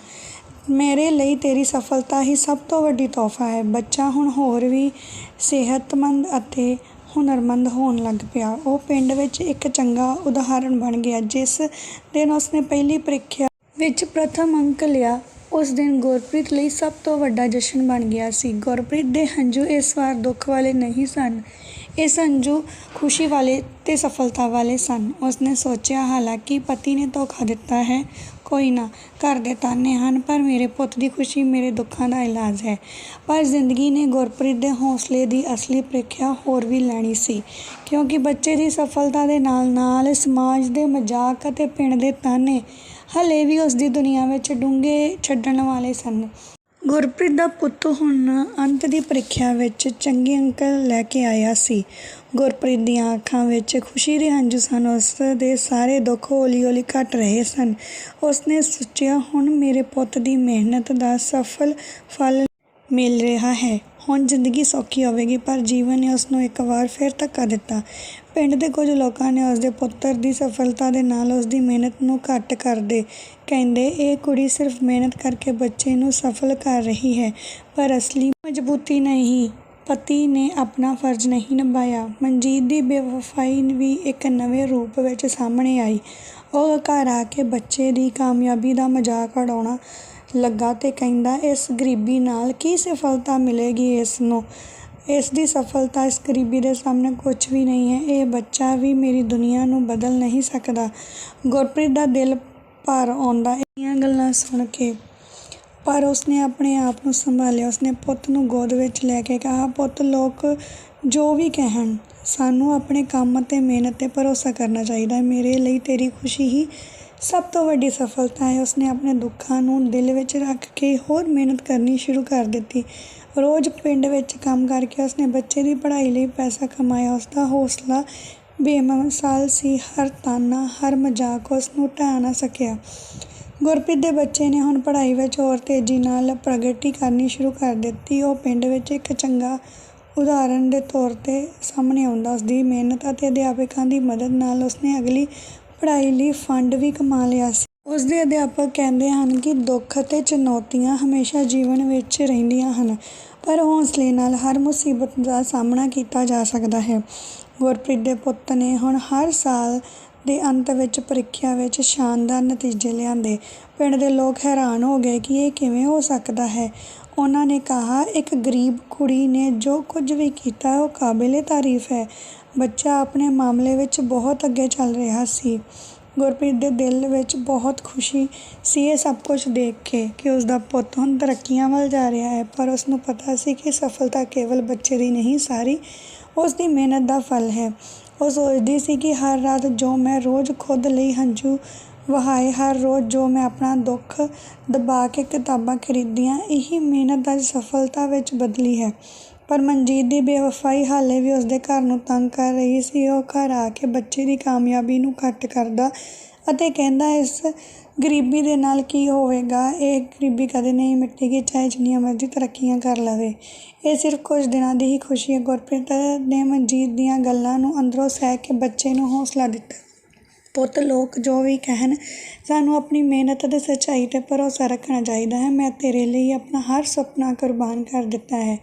ਮੇਰੇ ਲਈ ਤੇਰੀ ਸਫਲਤਾ ਹੀ ਸਭ ਤੋਂ ਵੱਡੀ ਤੋਹਫਾ ਹੈ। ਬੱਚਾ ਹੁਣ ਹੋਰ ਵੀ ਸਿਹਤਮੰਦ ਅਤੇ ਹੁਨਰਮੰਦ ਹੋਣ ਲੱਗ ਪਿਆ। ਉਹ ਪਿੰਡ ਵਿੱਚ ਇੱਕ ਚੰਗਾ ਉਦਾਹਰਣ ਬਣ ਗਿਆ, ਜਿਸ ਦਿਨ ਉਸਨੇ ਪਹਿਲੀ ਪ੍ਰੀਖਿਆ ਵਿੱਚ ਪ੍ਰਥਮ ਅੰਕ ਲਿਆ। ਉਸ ਦਿਨ ਗੁਰਪ੍ਰੀਤ ਲਈ ਸਭ ਤੋਂ ਵੱਡਾ ਜਸ਼ਨ ਬਣ ਗਿਆ ਸੀ। ਗੁਰਪ੍ਰੀਤ ਦੇ ਹੰਝੂ ਇਸ ਵਾਰ ਦੁੱਖ ਵਾਲੇ ਨਹੀਂ ਸਨ। ਇਹ ਹੰਝੂ ਖੁਸ਼ੀ ਵਾਲੇ ਤੇ ਸਫਲਤਾ ਵਾਲੇ ਸਨ। ਉਸਨੇ ਸੋਚਿਆ, ਹਾਲਾਂਕਿ ਪਤੀ ਨੇ ਧੋਖਾ ਦਿੱਤਾ ਹੈ। ਕੋਈ ਨਾ। ਘਰ ਦੇ ਤਾਨੇ ਹਨ, ਪਰ ਮੇਰੇ ਪੁੱਤ ਦੀ ਖੁਸ਼ੀ ਮੇਰੇ ਦੁੱਖਾਂ ਦਾ ਇਲਾਜ ਹੈ। ਪਰ ਜ਼ਿੰਦਗੀ ਨੇ ਗੁਰਪ੍ਰੀਤ ਦੇ ਹੌਸਲੇ ਦੀ ਅਸਲੀ ਪ੍ਰੀਖਿਆ ਹੋਰ ਵੀ ਲੈਣੀ ਸੀ, ਕਿਉਂਕਿ ਬੱਚੇ ਦੀ ਸਫਲਤਾ ਦੇ ਨਾਲ ਨਾਲ ਸਮਾਜ ਦੇ ਮਜ਼ਾਕ ਅਤੇ ਪਿੰਡ ਦੇ ਤਾਨੇ ਹਲੇ ਵੀ ਉਸ ਦੀ ਦੁਨੀਆ ਵਿੱਚ ਡੂੰਘੇ ਛੱਡਣ ਵਾਲੇ ਸਨ। ਗੁਰਪ੍ਰੀਤ ਦਾ ਪੁੱਤ ਹੁਣ ਅੰਤ ਦੀ ਪ੍ਰੀਖਿਆ ਵਿੱਚ ਚੰਗੇ ਅੰਕ ਲੈ ਕੇ ਆਇਆ ਸੀ। ਗੁਰਪ੍ਰੀਤ ਦੀਆਂ ਅੱਖਾਂ ਵਿੱਚ ਖੁਸ਼ੀ ਦੇ ਹੰਝੂ ਸਨ। ਉਸ ਦੇ ਸਾਰੇ ਦੁੱਖ ਹੌਲੀ ਹੌਲੀ ਘਟ ਰਹੇ ਸਨ। ਉਸਨੇ ਸੋਚਿਆ, ਹੁਣ ਮੇਰੇ ਪੁੱਤ ਦੀ ਮਿਹਨਤ ਦਾ ਸਫਲ ਫਲ ਮਿਲ ਰਿਹਾ ਹੈ। ਹੁਣ ਜ਼ਿੰਦਗੀ ਸੌਖੀ ਹੋਵੇਗੀ, ਪਰ ਜੀਵਨ ਨੇ ਉਸ ਨੂੰ ਇੱਕ ਵਾਰ ਫਿਰ ਧੱਕਾ ਦਿੱਤਾ। ਪਿੰਡ ਦੇ ਕੁਝ ਲੋਕਾਂ ਨੇ ਉਸ ਦੇ ਪੁੱਤਰ ਦੀ ਸਫਲਤਾ ਦੇ ਨਾਲ ਉਸ ਦੀ ਮਿਹਨਤ ਨੂੰ ਘੱਟ ਕਰਦੇ ਕਹਿੰਦੇ, ਇਹ ਕੁੜੀ ਸਿਰਫ ਮਿਹਨਤ ਕਰਕੇ ਬੱਚੇ ਨੂੰ ਸਫਲ ਕਰ ਰਹੀ ਹੈ, ਪਰ ਅਸਲੀ ਮਜ਼ਬੂਤੀ ਨਹੀਂ। ਪਤੀ ਨੇ ਆਪਣਾ ਫਰਜ਼ ਨਹੀਂ ਨਿਭਾਇਆ। ਮਨਜੀਤ ਦੀ ਬੇਵਫਾਈ ਵੀ ਇੱਕ ਨਵੇਂ ਰੂਪ ਵਿੱਚ ਸਾਹਮਣੇ ਆਈ। ਉਹ ਘਰ ਆ ਕੇ ਬੱਚੇ ਦੀ ਕਾਮਯਾਬੀ ਦਾ ਮਜ਼ਾਕ ਉਡਾਉਣਾ ਲੱਗਾ ਤੇ ਕਹਿੰਦਾ, ਇਸ ਗਰੀਬੀ ਨਾਲ ਕੀ ਸਫਲਤਾ ਮਿਲੇਗੀ ਇਸ ਨੂੰ ਇਸ ਦੀ ਸਫਲਤਾ ਇਸ ਗਰੀਬੀ ਦੇ ਸਾਹਮਣੇ ਕੁਝ ਵੀ ਨਹੀਂ ਹੈ। ਇਹ ਬੱਚਾ ਵੀ ਮੇਰੀ ਦੁਨੀਆ ਨੂੰ ਬਦਲ ਨਹੀਂ ਸਕਦਾ। ਗੁਰਪ੍ਰੀਤ ਦਾ ਦਿਲ ਭਰ ਆਉਂਦਾ ਇਹ ਗੱਲਾਂ ਸੁਣ ਕੇ। ਪਰ ਉਸਨੇ ਆਪਣੇ ਆਪ ਨੂੰ ਸੰਭਾਲਿਆ। ਉਸਨੇ ਪੁੱਤ ਨੂੰ ਗੋਦ ਵਿੱਚ ਲੈ ਕੇ ਕਿਹਾ, ਪੁੱਤ, ਲੋਕ ਜੋ ਵੀ ਕਹਿਣ, ਸਾਨੂੰ ਆਪਣੇ ਕੰਮ ਅਤੇ ਮਿਹਨਤ 'ਤੇ ਭਰੋਸਾ ਕਰਨਾ ਚਾਹੀਦਾ ਹੈ। ਮੇਰੇ ਲਈ ਤੇਰੀ ਖੁਸ਼ੀ ਹੀ ਸਭ ਤੋਂ ਵੱਡੀ ਸਫਲਤਾ ਹੈ ਉਸਨੇ ਆਪਣੇ ਦੁੱਖਾਂ ਨੂੰ ਦਿਲ ਵਿੱਚ ਰੱਖ ਕੇ ਹੋਰ ਮਿਹਨਤ ਕਰਨੀ ਸ਼ੁਰੂ ਕਰ ਦਿੱਤੀ। ਰੋਜ਼ ਪਿੰਡ ਵਿੱਚ ਕੰਮ ਕਰਕੇ ਉਸਨੇ ਬੱਚੇ ਦੀ ਪੜ੍ਹਾਈ ਲਈ ਪੈਸਾ ਕਮਾਇਆ। ਉਸਦਾ ਹੌਸਲਾ ਬੇਮਿਸਾਲ ਸੀ। ਹਰ ਤਾਨਾ, ਹਰ ਮਜ਼ਾਕ ਉਸ ਨੂੰ ਢਾਹ ਨਾ ਸਕਿਆ। ਗੁਰਪ੍ਰੀਤ ਦੇ ਬੱਚੇ ਨੇ ਹੁਣ ਪੜ੍ਹਾਈ ਵਿੱਚ ਹੋਰ ਤੇਜ਼ੀ ਨਾਲ ਪ੍ਰਗਤੀ ਕਰਨੀ ਸ਼ੁਰੂ ਕਰ ਦਿੱਤੀ। ਉਹ ਪਿੰਡ ਵਿੱਚ ਇੱਕ ਚੰਗਾ ਉਦਾਹਰਣ ਦੇ ਤੌਰ 'ਤੇ ਸਾਹਮਣੇ ਆਉਂਦਾ। ਉਸਦੀ ਮਿਹਨਤ ਅਤੇ ਅਧਿਆਪਕਾਂ ਦੀ ਮਦਦ ਨਾਲ ਉਸਨੇ ਅਗਲੀ ਪੜ੍ਹਾਈ ਲਈ ਫੰਡ ਵੀ ਕਮਾ ਲਿਆ ਸੀ। ਉਸਦੇ ਅਧਿਆਪਕ ਕਹਿੰਦੇ ਹਨ ਕਿ ਦੁੱਖ ਅਤੇ ਚੁਣੌਤੀਆਂ ਹਮੇਸ਼ਾ ਜੀਵਨ ਵਿੱਚ ਰਹਿੰਦੀਆਂ ਹਨ, ਪਰ ਹੌਸਲੇ ਨਾਲ ਹਰ ਮੁਸੀਬਤ ਦਾ ਸਾਹਮਣਾ ਕੀਤਾ ਜਾ ਸਕਦਾ ਹੈ। ਗੁਰਪ੍ਰੀਤ ਦੇ ਪੁੱਤ ਨੇ ਹੁਣ ਹਰ ਸਾਲ ਦੇ ਅੰਤ ਵਿੱਚ ਪ੍ਰੀਖਿਆ ਵਿੱਚ ਸ਼ਾਨਦਾਰ ਨਤੀਜੇ ਲਿਆਂਦੇ। ਪਿੰਡ ਦੇ ਲੋਕ ਹੈਰਾਨ ਹੋ ਗਏ ਕਿ ਇਹ ਕਿਵੇਂ ਹੋ ਸਕਦਾ ਹੈ। ਉਹਨਾਂ ਨੇ ਕਿਹਾ, ਇੱਕ ਗਰੀਬ ਕੁੜੀ ਨੇ ਜੋ ਕੁਝ ਵੀ ਕੀਤਾ, ਉਹ ਕਾਬਿਲੇ ਤਾਰੀਫ ਹੈ। ਬੱਚਾ ਆਪਣੇ ਮਾਮਲੇ ਵਿੱਚ ਬਹੁਤ ਅੱਗੇ ਚੱਲ ਰਿਹਾ ਸੀ। ਗੁਰਪ੍ਰੀਤ ਦੇ ਦਿਲ ਵਿੱਚ ਬਹੁਤ ਖੁਸ਼ੀ ਸੀ ਇਹ ਸਭ ਕੁਝ ਦੇਖ ਕੇ ਕਿ ਉਸਦਾ ਪੁੱਤ ਹੁਣ ਤਰੱਕੀਆਂ ਵੱਲ ਜਾ ਰਿਹਾ ਹੈ, ਪਰ ਉਸਨੂੰ ਪਤਾ ਸੀ ਕਿ ਸਫਲਤਾ ਕੇਵਲ ਬੱਚੇ ਦੀ ਨਹੀਂ, ਸਾਰੀ ਉਸ ਦੀ ਮਿਹਨਤ ਦਾ ਫਲ ਹੈ। ਉਹ ਸੋਚਦੀ ਸੀ ਕਿ ਹਰ ਰਾਤ ਜੋ ਮੈਂ ਰੋਜ਼ ਖੁਦ ਲਈ ਹੰਝੂ ਵਹਾਏ, ਹਰ ਰੋਜ਼ ਜੋ ਮੈਂ ਆਪਣਾ ਦੁੱਖ ਦਬਾ ਕੇ ਕਿਤਾਬਾਂ ਖਰੀਦੀਆਂ, ਇਹੀ ਮਿਹਨਤ ਅੱਜ ਸਫਲਤਾ ਵਿੱਚ ਬਦਲੀ ਹੈ। ਪਰ ਮਨਜੀਤ ਦੀ ਬੇਵਫਾਈ ਹਾਲੇ ਵੀ ਉਸਦੇ ਘਰ ਨੂੰ ਤੰਗ ਕਰ ਰਹੀ ਸੀ। ਉਹ ਘਰ ਆ ਕੇ ਬੱਚੇ ਦੀ ਕਾਮਯਾਬੀ ਨੂੰ ਘੱਟ ਕਰਦਾ ਅਤੇ ਕਹਿੰਦਾ, ਇਸ ਗਰੀਬੀ ਦੇ ਨਾਲ ਕੀ ਹੋਵੇਗਾ? ਇਹ ਗਰੀਬੀ ਕਦੇ ਨਹੀਂ ਮਿਟੇਗੀ ਚਾਹੇ ਜਿੰਨੀਆਂ ਮਰਜ਼ੀ ਤਰੱਕੀਆਂ ਕਰ ਲਵੇ। ਇਹ ਸਿਰਫ ਕੁਝ ਦਿਨਾਂ ਦੀ ਹੀ ਖੁਸ਼ੀ ਹੈ, ਗੁਰਪ੍ਰੀਤ ਨੇ ਮਨਜੀਤ ਦੀਆਂ ਗੱਲਾਂ ਨੂੰ ਅੰਦਰੋਂ ਸਹਿ ਕੇ ਬੱਚੇ ਨੂੰ ਹੌਸਲਾ ਦਿੱਤਾ। ਪੁੱਤ, ਲੋਕ ਜੋ ਵੀ ਕਹਿਣ, ਸਾਨੂੰ ਆਪਣੀ ਮਿਹਨਤ ਅਤੇ ਸੱਚਾਈ 'ਤੇ ਭਰੋਸਾ ਰੱਖਣਾ ਚਾਹੀਦਾ ਹੈ। ਮੈਂ ਤੇਰੇ ਲਈ ਆਪਣਾ ਹਰ ਸੁਪਨਾ ਕੁਰਬਾਨ ਕਰ ਦਿੱਤਾ ਹੈ।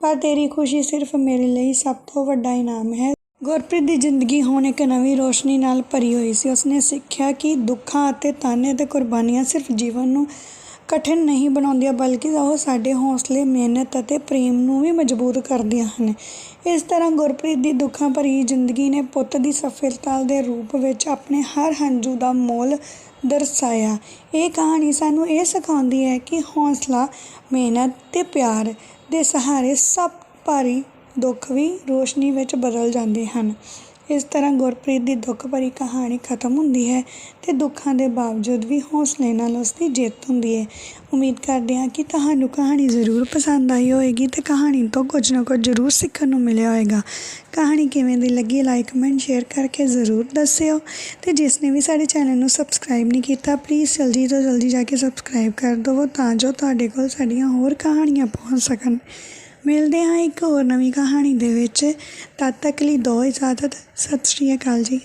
ਪਰ ਤੇਰੀ ਖੁਸ਼ੀ ਸਿਰਫ ਮੇਰੇ ਲਈ ਸਭ ਤੋਂ ਵੱਡਾ ਇਨਾਮ ਹੈ। ਗੁਰਪ੍ਰੀਤ ਦੀ ਜ਼ਿੰਦਗੀ ਹੁਣ ਇੱਕ ਨਵੀਂ ਰੋਸ਼ਨੀ ਨਾਲ ਭਰੀ ਹੋਈ ਸੀ। ਉਸਨੇ ਸਿੱਖਿਆ ਕਿ ਦੁੱਖਾਂ ਅਤੇ ਤਾਨੇ ਅਤੇ ਕੁਰਬਾਨੀਆਂ ਸਿਰਫ ਜੀਵਨ ਨੂੰ ਕਠਿਨ ਨਹੀਂ ਬਣਾਉਂਦੀਆਂ, ਬਲਕਿ ਉਹ ਸਾਡੇ ਹੌਸਲੇ, ਮਿਹਨਤ ਅਤੇ ਪ੍ਰੇਮ ਨੂੰ ਵੀ ਮਜ਼ਬੂਤ ਕਰਦੀਆਂ ਹਨ। ਇਸ ਤਰ੍ਹਾਂ ਗੁਰਪ੍ਰੀਤ ਦੀ ਦੁੱਖਾਂ ਭਰੀ ਜ਼ਿੰਦਗੀ ਨੇ ਪੁੱਤ ਦੀ ਸਫਲਤਾ ਦੇ ਰੂਪ ਵਿੱਚ ਆਪਣੇ ਹਰ ਹੰਝੂ ਦਾ ਮੋਲ ਦਰਸਾਇਆ। ਇਹ ਕਹਾਣੀ ਸਾਨੂੰ ਇਹ ਸਿਖਾਉਂਦੀ ਹੈ ਕਿ ਹੌਸਲਾ, ਮਿਹਨਤ ਤੇ ਪਿਆਰ ਦੇ ਸਹਾਰੇ ਸਭ ਭਾਰੀ ਦੁੱਖ ਵੀ ਰੋਸ਼ਨੀ ਵਿੱਚ ਬਦਲ ਜਾਂਦੇ ਹਨ। ਇਸ ਤਰ੍ਹਾਂ ਗੁਰਪ੍ਰੀਤ ਦੀ ਦੁੱਖ ਭਰੀ ਕਹਾਣੀ ਖਤਮ ਹੁੰਦੀ ਹੈ ਤੇ ਦੁੱਖਾਂ ਦੇ ਬਾਵਜੂਦ ਵੀ ਹੌਸਲੇ ਨਾਲ ਉਸ ਦੀ ਜਿੱਤ ਹੁੰਦੀ ਹੈ। ਉਮੀਦ ਕਰਦੇ ਹਾਂ ਕਿ ਤੁਹਾਨੂੰ ਕਹਾਣੀ ਜ਼ਰੂਰ ਪਸੰਦ ਆਈ ਹੋਵੇਗੀ ਤੇ ਕਹਾਣੀ ਤੋਂ ਕੁਝ ਨਾ ਕੁਝ ਜ਼ਰੂਰ ਸਿੱਖਣ ਨੂੰ ਮਿਲਿਆ ਹੋਵੇਗਾ। ਕਹਾਣੀ ਕਿਵੇਂ ਦੀ ਲੱਗੀ ਲਾਈਕ, ਕਮੈਂਟ, ਸ਼ੇਅਰ ਕਰਕੇ ਜ਼ਰੂਰ ਦੱਸਿਓ ਤੇ ਜਿਸ ਨੇ ਵੀ ਸਾਡੇ ਚੈਨਲ ਨੂੰ ਸਬਸਕ੍ਰਾਈਬ ਨਹੀਂ ਕੀਤਾ ਪਲੀਜ਼ ਜਲਦੀ ਤੋਂ ਜਲਦੀ ਜਾ ਕੇ ਸਬਸਕ੍ਰਾਈਬ ਕਰ ਦਿਓ ਤਾਂ ਜੋ ਤੁਹਾਡੇ ਕੋਲ ਸਾਡੀਆਂ ਹੋਰ ਕਹਾਣੀਆਂ ਪਹੁੰਚ ਸਕਣ। ਮਿਲਦੇ ਹਾਂ ਇੱਕ ਹੋਰ ਨਵੀਂ ਕਹਾਣੀ ਦੇ ਵਿੱਚ। ਤਦ ਤੱਕ ਲਈ ਦੋ ਇਜਾਜ਼ਤ। ਸਤਿ ਸ਼੍ਰੀ ਅਕਾਲ ਜੀ।